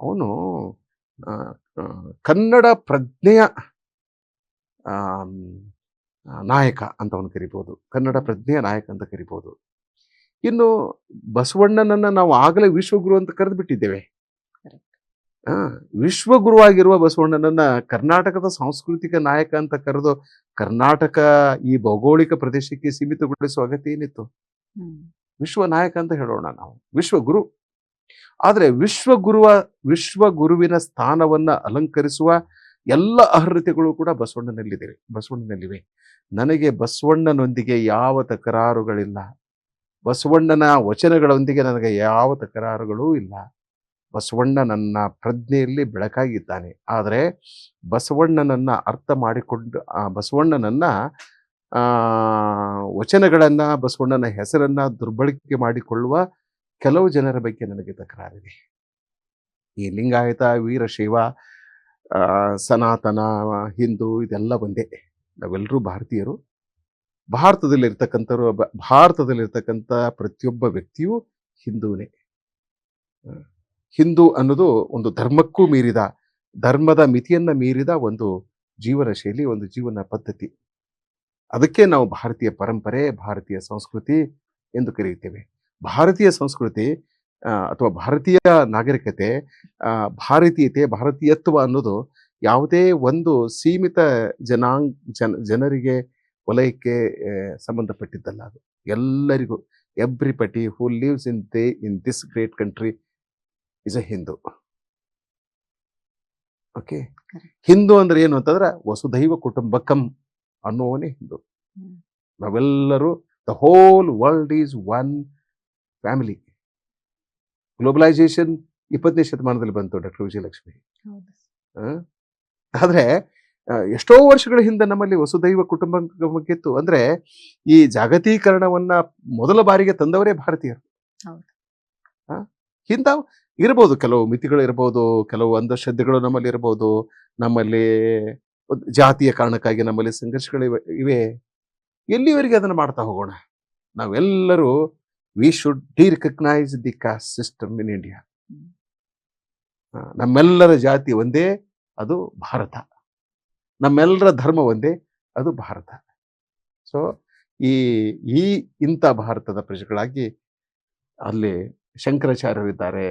ಅವನು ಕನ್ನಡ ಪ್ರಜ್ಞೆಯ ನಾಯಕ ಅಂತ ಅವನು ಕರಿಬೋದು. ಕನ್ನಡ ಪ್ರಜ್ಞೆಯ ನಾಯಕ ಅಂತ ಕರಿಬೋದು. ಇನ್ನು ಬಸವಣ್ಣನನ್ನು ನಾವು ಆಗಲೇ ವಿಶ್ವಗುರು ಅಂತ ಕರೆದು ಬಿಟ್ಟಿದ್ದೇವೆ ವಿಶ್ವಗುರುವಾಗಿರುವ ಬಸವಣ್ಣನನ್ನ ಕರ್ನಾಟಕದ ಸಾಂಸ್ಕೃತಿಕ ನಾಯಕ ಅಂತ ಕರೆದು ಕರ್ನಾಟಕ ಈ ಭೌಗೋಳಿಕ ಪ್ರದೇಶಕ್ಕೆ ಸೀಮಿತಗೊಳಿಸುವ ಅಗತ್ಯ ಏನಿತ್ತು? ವಿಶ್ವ ನಾಯಕ ಅಂತ ಹೇಳೋಣ ನಾವು. ವಿಶ್ವಗುರು. ಆದರೆ ವಿಶ್ವಗುರುವ ವಿಶ್ವಗುರುವಿನ ಸ್ಥಾನವನ್ನ ಅಲಂಕರಿಸುವ ಎಲ್ಲ ಅರ್ಹತೆಗಳು ಕೂಡ ಬಸವಣ್ಣನಲ್ಲಿದೆ ಬಸವಣ್ಣನಲ್ಲಿವೆ. ನನಗೆ ಬಸವಣ್ಣನೊಂದಿಗೆ ಯಾವ ತಕರಾರುಗಳಿಲ್ಲ ಬಸವಣ್ಣನ ವಚನಗಳೊಂದಿಗೆ ನನಗೆ ಯಾವ ತಕರಾರುಗಳೂ ಇಲ್ಲ. ಬಸವಣ್ಣ ನನ್ನ ಪ್ರಜ್ಞೆಯಲ್ಲಿ ಬೆಳಕಾಗಿದ್ದಾನೆ. ಆದರೆ ಬಸವಣ್ಣನನ್ನು ಅರ್ಥ ಮಾಡಿಕೊಂಡು, ಆ ಬಸವಣ್ಣನನ್ನ ವಚನಗಳನ್ನ, ಬಸವಣ್ಣನ ಹೆಸರನ್ನು ದುರ್ಬಳಕೆ ಮಾಡಿಕೊಳ್ಳುವ ಕೆಲವು ಜನರ ಬಗ್ಗೆ ನನಗೆ ತಕರಾರಿದೆ. ಈ ಲಿಂಗಾಯತ, ವೀರಶೈವ ಸನಾತನ, ಹಿಂದೂ ಇದೆಲ್ಲ ಒಂದೇ. ನಾವೆಲ್ಲರೂ ಭಾರತೀಯರು. ಭಾರತದಲ್ಲಿರ್ತಕ್ಕಂಥವ್ರು, ಭಾರತದಲ್ಲಿರ್ತಕ್ಕಂಥ ಪ್ರತಿಯೊಬ್ಬ ವ್ಯಕ್ತಿಯೂ ಹಿಂದೂನೇ. ಹಿಂದೂ ಅನ್ನೋದು ಒಂದು ಧರ್ಮಕ್ಕೂ ಮೀರಿದ, ಧರ್ಮದ ಮಿತಿಯನ್ನ ಮೀರಿದ ಒಂದು ಜೀವನ ಶೈಲಿ, ಒಂದು ಜೀವನ ಪದ್ಧತಿ. ಅದಕ್ಕೆ ನಾವು ಭಾರತೀಯ ಪರಂಪರೆ, ಭಾರತೀಯ ಸಂಸ್ಕೃತಿ ಎಂದು ಕರೆಯುತ್ತೇವೆ. ಭಾರತೀಯ ಸಂಸ್ಕೃತಿ ಅಥವಾ ಭಾರತೀಯ ನಾಗರಿಕತೆ ಭಾರತೀಯತೆ, ಭಾರತೀಯತ್ವ ಅನ್ನೋದು ಯಾವುದೇ ಒಂದು ಸೀಮಿತ ಜನಾಂಗ್, ಜನ, ಜನರಿಗೆ ವಲಯಕ್ಕೆ ಸಂಬಂಧಪಟ್ಟಿದ್ದಲ್ಲ ಅದು. ಎಲ್ಲರಿಗೂ everybody who lives in they in this great country is a Hindu okay Hindu ಅಂದ್ರೆ ಏನು ಅಂತಂದ್ರೆ ವಸುದೈವ ಕುಟುಂಬಕಂ ಅನ್ನೋವನೇ ಹಿಂದೂ. ನಾವೆಲ್ಲರೂ the whole world is one family globalisation ಇಪ್ಪತ್ತನೇ ಶತಮಾನದಲ್ಲಿ ಬಂತು ಡಾಕ್ಟರ್ ವಿಜಯಲಕ್ಷ್ಮಿ. ಆದ್ರೆ ಎಷ್ಟೋ ವರ್ಷಗಳ ಹಿಂದೆ ನಮ್ಮಲ್ಲಿ ವಸುದೈವ ಕುಟುಂಬಕ್ಕಿತ್ತು ಅಂದ್ರೆ ಈ ಜಾಗತೀಕರಣವನ್ನ ಮೊದಲ ಬಾರಿಗೆ ತಂದವರೇ ಭಾರತೀಯರು. ಹೌದು. ಇರಬಹುದು ಕೆಲವು ಮಿತಿಗಳು ಇರಬಹುದು ಕೆಲವು ಅಂಧಶ್ರದ್ಧೆಗಳು ನಮ್ಮಲ್ಲಿ ಇರಬಹುದು ನಮ್ಮಲ್ಲಿ ಜಾತಿಯ ಕಾರಣಕ್ಕಾಗಿ ನಮ್ಮಲ್ಲಿ ಸಂಘರ್ಷಗಳಿವೆ ಇವೆ ಎಲ್ಲಿವರೆಗೆ ಅದನ್ನು ಮಾಡ್ತಾ ಹೋಗೋಣ? ನಾವೆಲ್ಲರೂ we should derecognise the caste system in India. ನಮ್ಮೆಲ್ಲರ ಜಾತಿ ಒಂದೇ, ಅದು ಭಾರತ. ನಮ್ಮೆಲ್ಲರ ಧರ್ಮ ಒಂದೇ, ಅದು ಭಾರತ. ಸೊ ಈ ಈ ಇಂಥ ಭಾರತದ ಪ್ರಜೆಗಳಾಗಿ ಅಲ್ಲಿ ಶಂಕರಾಚಾರ್ಯರಿದ್ದಾರೆ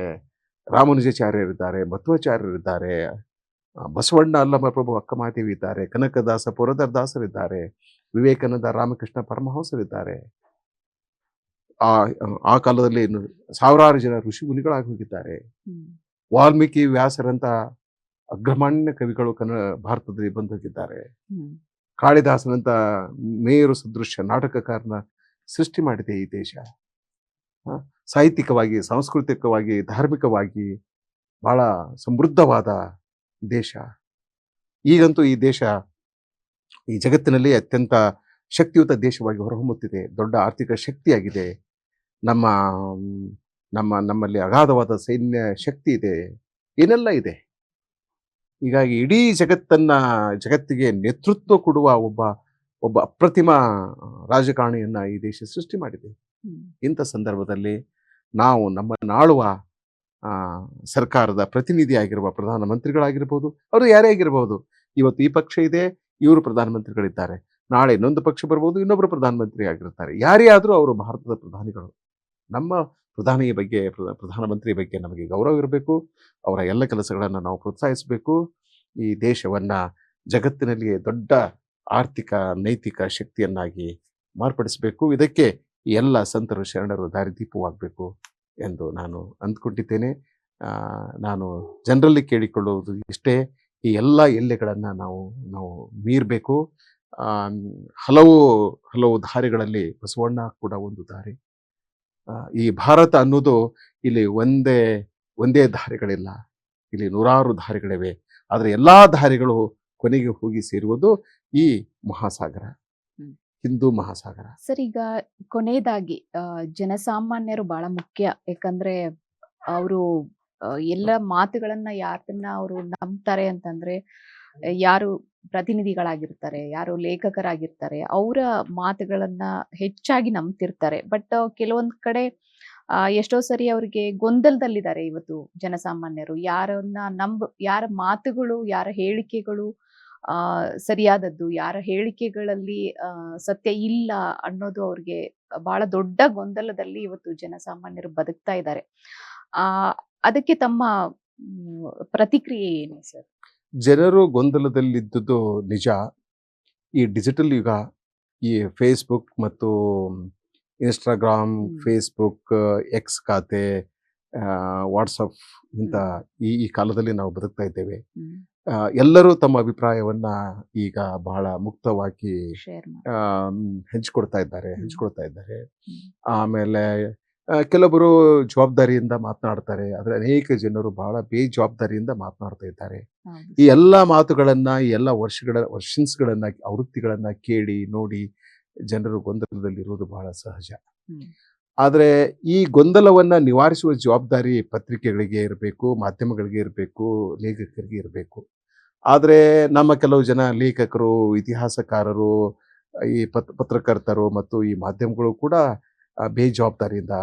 ರಾಮಾನುಜಾಚಾರ್ಯರಿದ್ದಾರೆ ಮಧ್ವಾಚಾರ್ಯರಿದ್ದಾರೆ ಬಸವಣ್ಣ ಅಲ್ಲಮ್ಮ ಪ್ರಭು ಅಕ್ಕಮಾದೇವಿ ಇದ್ದಾರೆ ಕನಕದಾಸ ಪುರಂದರದಾಸರಿದ್ದಾರೆ ವಿವೇಕಾನಂದ ರಾಮಕೃಷ್ಣ ಪರಮಹಂಸರಿದ್ದಾರೆ ಆ ಆ ಕಾಲದಲ್ಲಿ ಸಾವಿರಾರು ಜನ ಋಷಿ ಮುನಿಗಳಾಗಿ ಹೋಗಿದ್ದಾರೆ. ವಾಲ್ಮೀಕಿ ವ್ಯಾಸರಂತ ಅಗ್ರಮಾನ್ಯ ಕವಿಗಳು ಕನ್ನಡ ಭಾರತದಲ್ಲಿ ಬಂದು ಹೋಗಿದ್ದಾರೆ. ಕಾಳಿದಾಸನಂತ ಮೇರು ಸದೃಶ್ಯ ನಾಟಕಕಾರನ ಸೃಷ್ಟಿ ಮಾಡಿದೆ ಈ ದೇಶ. ಸಾಹಿತ್ಯಿಕವಾಗಿ, ಸಾಂಸ್ಕೃತಿಕವಾಗಿ, ಧಾರ್ಮಿಕವಾಗಿ ಬಹಳ ಸಮೃದ್ಧವಾದ ದೇಶ. ಈಗಂತೂ ಈ ದೇಶ ಈ ಜಗತ್ತಿನಲ್ಲಿ ಅತ್ಯಂತ ಶಕ್ತಿಯುತ ದೇಶವಾಗಿ ಹೊರಹೊಮ್ಮುತ್ತಿದೆ. ದೊಡ್ಡ ಆರ್ಥಿಕ ಶಕ್ತಿಯಾಗಿದೆ. ನಮ್ಮ ನಮ್ಮ, ನಮ್ಮಲ್ಲಿ ಅಗಾಧವಾದ ಸೈನ್ಯ ಶಕ್ತಿ ಇದೆ. ಏನೆಲ್ಲ ಇದೆ? ಹೀಗಾಗಿ ಇಡೀ ಜಗತ್ತನ್ನ, ಜಗತ್ತಿಗೆ ನೇತೃತ್ವ ಕೊಡುವ ಒಬ್ಬ ಒಬ್ಬ ಅಪ್ರತಿಮ ರಾಜಕಾರಣಿಯನ್ನ ಈ ದೇಶ ಸೃಷ್ಟಿ ಮಾಡಿದೆ. ಇಂಥ ಸಂದರ್ಭದಲ್ಲಿ ನಾವು ನಮ್ಮ ನಾಳುವ ಸರ್ಕಾರದ ಪ್ರತಿನಿಧಿಯಾಗಿರುವ ಪ್ರಧಾನಮಂತ್ರಿಗಳಾಗಿರ್ಬೋದು, ಅವರು ಯಾರೇ ಆಗಿರ್ಬೋದು, ಇವತ್ತು ಈ ಪಕ್ಷ ಇದೆ, ಇವರು ಪ್ರಧಾನಮಂತ್ರಿಗಳಿದ್ದಾರೆ. ನಾಳೆ ಇನ್ನೊಂದು ಪಕ್ಷ ಬರ್ಬೋದು ಇನ್ನೊಬ್ಬರು ಪ್ರಧಾನಮಂತ್ರಿ ಆಗಿರ್ತಾರೆ ಯಾರೇ ಆದರೂ ಅವರು ಭಾರತದ ಪ್ರಧಾನಿಗಳು. ನಮ್ಮ ಪ್ರಧಾನಿಯ ಬಗ್ಗೆ, ಪ್ರಧ- ಪ್ರಧಾನಮಂತ್ರಿ ಬಗ್ಗೆ ನಮಗೆ ಗೌರವ ಇರಬೇಕು, ಅವರ ಎಲ್ಲ ಕೆಲಸಗಳನ್ನು ನಾವು ಪ್ರೋತ್ಸಾಹಿಸಬೇಕು. ಈ ದೇಶವನ್ನು ಜಗತ್ತಿನಲ್ಲಿಯೇ ದೊಡ್ಡ ಆರ್ಥಿಕ, ನೈತಿಕ ಶಕ್ತಿಯನ್ನಾಗಿ ಮಾರ್ಪಡಿಸಬೇಕು. ಇದಕ್ಕೆ ಎಲ್ಲ ಸಂತರು ಶರಣರು ದಾರಿದೀಪವಾಗಬೇಕು ಎಂದು ನಾನು ಅಂದ್ಕೊಂಡಿದ್ದೇನೆ. ನಾನು ಜನರಲ್ಲಿ ಕೇಳಿಕೊಳ್ಳುವುದು ಇಷ್ಟೇ. ಈ ಎಲ್ಲ ಎಲ್ಲೆಗಳನ್ನು ನಾವು ನಾವು ಮೀರಬೇಕು. ಹಲವು ಹಲವು ದಾರಿಗಳಲ್ಲಿ ಬಸವಣ್ಣ ಕೂಡ ಒಂದು ದಾರಿ. ಈ ಭಾರತ ಅನ್ನೋದು ಇಲ್ಲಿ ಒಂದೇ ಒಂದೇ ದಾರಿಗಳಿಲ್ಲ. ಇಲ್ಲಿ ನೂರಾರು ದಾರಿಗಳಿವೆ. ಆದರೆ ಎಲ್ಲ ದಾರಿಗಳು ಕೊನೆಗೆ ಹೋಗಿ ಸೇರುವುದು ಈ ಮಹಾಸಾಗರ. ಹಿಂದೂ ಮಹಾಸಾಗರ. ಸರ್ ಈಗ ಕೊನೆಯದಾಗಿ ಜನಸಾಮಾನ್ಯರು ಬಹಳ ಮುಖ್ಯ. ಯಾಕಂದ್ರೆ ಅವರು ಎಲ್ಲ ಮಾತುಗಳನ್ನ ಯಾರನ್ನ ಅವರು ನಂಬ್ತಾರೆ ಅಂತಂದ್ರೆ ಯಾರು ಪ್ರತಿನಿಧಿಗಳಾಗಿರ್ತಾರೆ ಯಾರು ಲೇಖಕರಾಗಿರ್ತಾರೆ ಅವರ ಮಾತುಗಳನ್ನ ಹೆಚ್ಚಾಗಿ ನಂಬ್ತಿರ್ತಾರೆ. ಬಟ್ ಕೆಲವೊಂದ್ ಕಡೆ ಎಷ್ಟೋ ಸರಿ ಅವ್ರಿಗೆ ಗೊಂದಲದಲ್ಲಿದ್ದಾರೆ ಇವತ್ತು ಜನಸಾಮಾನ್ಯರು. ಯಾರನ್ನ ನಂಬ ಯಾರ ಮಾತುಗಳು ಯಾರ ಹೇಳಿಕೆಗಳು ಸರಿಯಾದದ್ದು. ಯಾರ ಹೇಳಿಕೆಗಳಲ್ಲಿ ಆ ಸತ್ಯ ಇಲ್ಲ ಅನ್ನೋದು ಅವ್ರಿಗೆ ಬಹಳ ದೊಡ್ಡ ಗೊಂದಲದಲ್ಲಿ ಇವತ್ತು ಜನಸಾಮಾನ್ಯರು ಬದುಕ್ತಾ ಇದ್ದಾರೆ. ಆ ಅದಕ್ಕೆ ತಮ್ಮ ಪ್ರತಿಕ್ರಿಯೆ ಏನು ಸರ್? ಜನರು ಗೊಂದಲದಲ್ಲಿದ್ದುದು ನಿಜ. ಈ ಡಿಜಿಟಲ್ ಯುಗ ಈ ಫೇಸ್ಬುಕ್ ಮತ್ತು ಇನ್ಸ್ಟಾಗ್ರಾಮ್. ಫೇಸ್ಬುಕ್ ಎಕ್ಸ್ ಖಾತೆ ವಾಟ್ಸಪ್ ಇಂಥ ಈ ಈ ಕಾಲದಲ್ಲಿ ನಾವು ಬದುಕ್ತಾ ಇದ್ದೇವೆ. ಆ, ಎಲ್ಲರೂ ತಮ್ಮ ಅಭಿಪ್ರಾಯವನ್ನ ಈಗ ಬಹಳ ಮುಕ್ತವಾಗಿ ಹಂಚಿಕೊಡ್ತಾ ಇದ್ದಾರೆ ಹಂಚಿಕೊಡ್ತಾ ಇದ್ದಾರೆ. ಆಮೇಲೆ ಕೆಲವರು ಜವಾಬ್ದಾರಿಯಿಂದ ಮಾತನಾಡ್ತಾರೆ ಆದ್ರೆ ಅನೇಕ ಜನರು ಬಹಳ ಬೇಜವಾಬ್ದಾರಿಯಿಂದ ಮಾತನಾಡ್ತಾ ಇದ್ದಾರೆ. ಈ ಎಲ್ಲ ಮಾತುಗಳನ್ನ ಈ ಎಲ್ಲ ವರ್ಷಗಳ ವರ್ಷನ್ಸ್ಗಳನ್ನ ಆವೃತ್ತಿಗಳನ್ನ ಕೇಳಿ ನೋಡಿ ಜನರು ಗೊಂದಲದಲ್ಲಿರುವುದು ಬಹಳ ಸಹಜ. ಆದ್ರೆ ಈ ಗೊಂದಲವನ್ನು ನಿವಾರಿಸುವ ಜವಾಬ್ದಾರಿ ಪತ್ರಿಕೆಗಳಿಗೆ ಇರಬೇಕು, ಮಾಧ್ಯಮಗಳಿಗೆ ಇರಬೇಕು, ಲೇಖಕರಿಗೆ ಇರಬೇಕು. ಆದರೆ ನಮ್ಮ ಕೆಲವು ಜನ ಲೇಖಕರು, ಇತಿಹಾಸಕಾರರು, ಈ ಪತ್, ಪತ್ರಕರ್ತರು ಮತ್ತು ಈ ಮಾಧ್ಯಮಗಳು ಕೂಡ ಬೇಜವಾಬ್ದಾರಿಯಿಂದ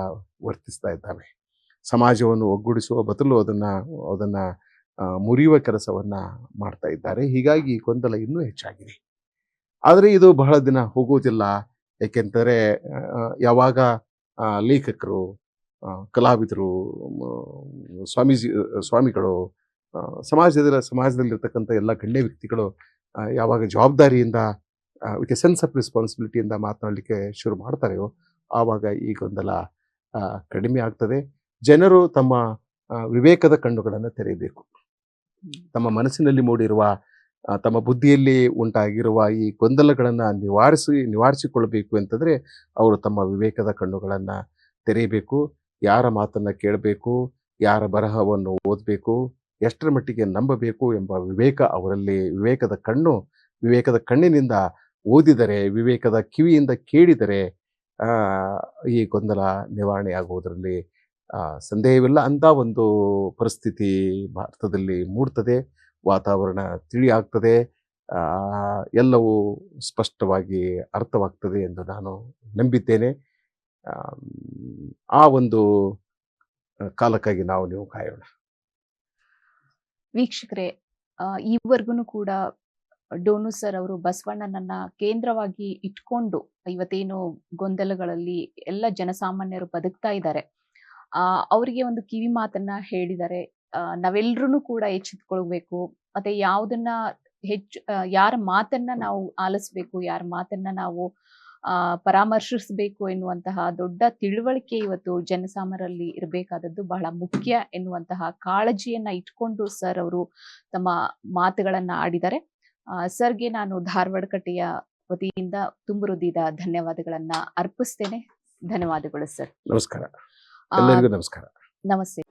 ವರ್ತಿಸ್ತಾ ಇದ್ದಾವೆ. ಸಮಾಜವನ್ನು ಒಗ್ಗೂಡಿಸುವ ಬದಲು ಅದನ್ನು ಅದನ್ನು ಮುರಿಯುವ ಕೆಲಸವನ್ನು ಮಾಡ್ತಾ ಇದ್ದಾರೆ. ಹೀಗಾಗಿ ಗೊಂದಲ ಇನ್ನೂ ಹೆಚ್ಚಾಗಿದೆ. ಆದರೆ ಇದು ಬಹಳ ದಿನ ಹೋಗುವುದಿಲ್ಲ. ಏಕೆಂದರೆ ಯಾವಾಗ ಲೇಖಕರು ಕಲಾವಿದರು ಸ್ವಾಮೀಜಿ ಸ್ವಾಮಿಗಳು ಸಮಾಜದ ಸಮಾಜದಲ್ಲಿರ್ತಕ್ಕಂಥ ಎಲ್ಲ ಗಣ್ಯ ವ್ಯಕ್ತಿಗಳು ಯಾವಾಗ ಜವಾಬ್ದಾರಿಯಿಂದ ವಿತ್ ಎ ಸೆನ್ಸ್ ಆಫ್ ರೆಸ್ಪಾನ್ಸಿಬಿಲಿಟಿಯಿಂದ ಮಾತನಾಡಲಿಕ್ಕೆ ಶುರು ಮಾಡ್ತಾರೆಯೋ ಆವಾಗ ಈ ಗೊಂದಲ ಕಡಿಮೆ ಆಗ್ತದೆ. ಜನರು ತಮ್ಮ ವಿವೇಕದ ಕಣ್ಣುಗಳನ್ನು ತೆರೆಯಬೇಕು. ತಮ್ಮ ಮನಸ್ಸಿನಲ್ಲಿ ಮೂಡಿರುವ ತಮ್ಮ ಬುದ್ಧಿಯಲ್ಲಿ ಉಂಟಾಗಿರುವ ಈ ಗೊಂದಲಗಳನ್ನು ನಿವಾರಿಸಿ ನಿವಾರಿಸಿಕೊಳ್ಳಬೇಕು ಅಂತಂದರೆ ಅವರು ತಮ್ಮ ವಿವೇಕದ ಕಣ್ಣುಗಳನ್ನು ತೆರೆಯಬೇಕು, ಯಾರ ಮಾತನ್ನು ಕೇಳಬೇಕು, ಯಾರ ಬರಹವನ್ನು ಓದಬೇಕು, ಎಷ್ಟರ ಮಟ್ಟಿಗೆ ನಂಬಬೇಕು ಎಂಬ ವಿವೇಕ ಅವರಲ್ಲಿ, ವಿವೇಕದ ಕಣ್ಣು, ವಿವೇಕದ ಕಣ್ಣಿನಿಂದ ಓದಿದರೆ, ವಿವೇಕದ ಕಿವಿಯಿಂದ ಕೇಳಿದರೆ ಈ ಗೊಂದಲ ನಿವಾರಣೆ ಆಗುವುದರಲ್ಲಿ ಸಂದೇಹವಿಲ್ಲ ಅಂತ ಒಂದು ಪರಿಸ್ಥಿತಿ ಭಾರತದಲ್ಲಿ ಮೂಡ್ತದೆ. ವಾತಾವರಣ ತಿಳಿ ಆಗ್ತದೆ ಎಲ್ಲವೂ ಸ್ಪಷ್ಟವಾಗಿ ಅರ್ಥವಾಗ್ತದೆ ಎಂದು ನಾನು ನಂಬಿದ್ದೇನೆ. ಆ ಒಂದು ಕಾಲಕ್ಕಾಗಿ ನಾವು ನೀವು ಕಾಯೋಣ. ವೀಕ್ಷಕರೇ ಈವರೆಗೂ ಕೂಡ ಡೋನು ಸರ್ ಅವರು ಬಸವಣ್ಣನನ್ನ ಕೇಂದ್ರವಾಗಿ ಇಟ್ಕೊಂಡು ಇವತ್ತೇನು ಗೊಂದಲಗಳಲ್ಲಿ ಎಲ್ಲ ಜನಸಾಮಾನ್ಯರು ಬದುಕ್ತಾ ಇದ್ದಾರೆ. ಅವರಿಗೆ ಒಂದು ಕಿವಿ ಮಾತನ್ನ ಹೇಳಿದ್ದಾರೆ ನಾವೆಲ್ಲರೂ ಕೂಡ ಎಚ್ಚೆತ್ಕೊಳ್ಬೇಕು. ಮತ್ತೆ ಯಾವ್ದನ್ನ ಹೆಚ್ಚು ಯಾರ ಮಾತನ್ನ ನಾವು ಆಲಿಸ್ಬೇಕು ಯಾರ ಮಾತನ್ನ ನಾವು ಆ ಪರಾಮರ್ಶಿಸಬೇಕು ಎನ್ನುವಂತಹ ದೊಡ್ಡ ತಿಳುವಳಿಕೆ ಇವತ್ತು ಜನಸಾಮರಲ್ಲಿ ಇರಬೇಕಾದದ್ದು ಬಹಳ ಮುಖ್ಯ ಎನ್ನುವಂತಹ ಕಾಳಜಿಯನ್ನ ಇಟ್ಕೊಂಡು ಸರ್ ಅವರು ತಮ್ಮ ಮಾತುಗಳನ್ನ ಆಡಿದ್ದಾರೆ. ಸರ್ಗೆ ನಾನು ಧಾರವಾಡ ಕಟ್ಟೆಯ ವತಿಯಿಂದ ತುಂಬುರುದಿದ ಧನ್ಯವಾದಗಳನ್ನ ಅರ್ಪಿಸ್ತೇನೆ. ಧನ್ಯವಾದಗಳು ಸರ್. ನಮಸ್ಕಾರ. ನಮಸ್ಕಾರ. ನಮಸ್ತೆ.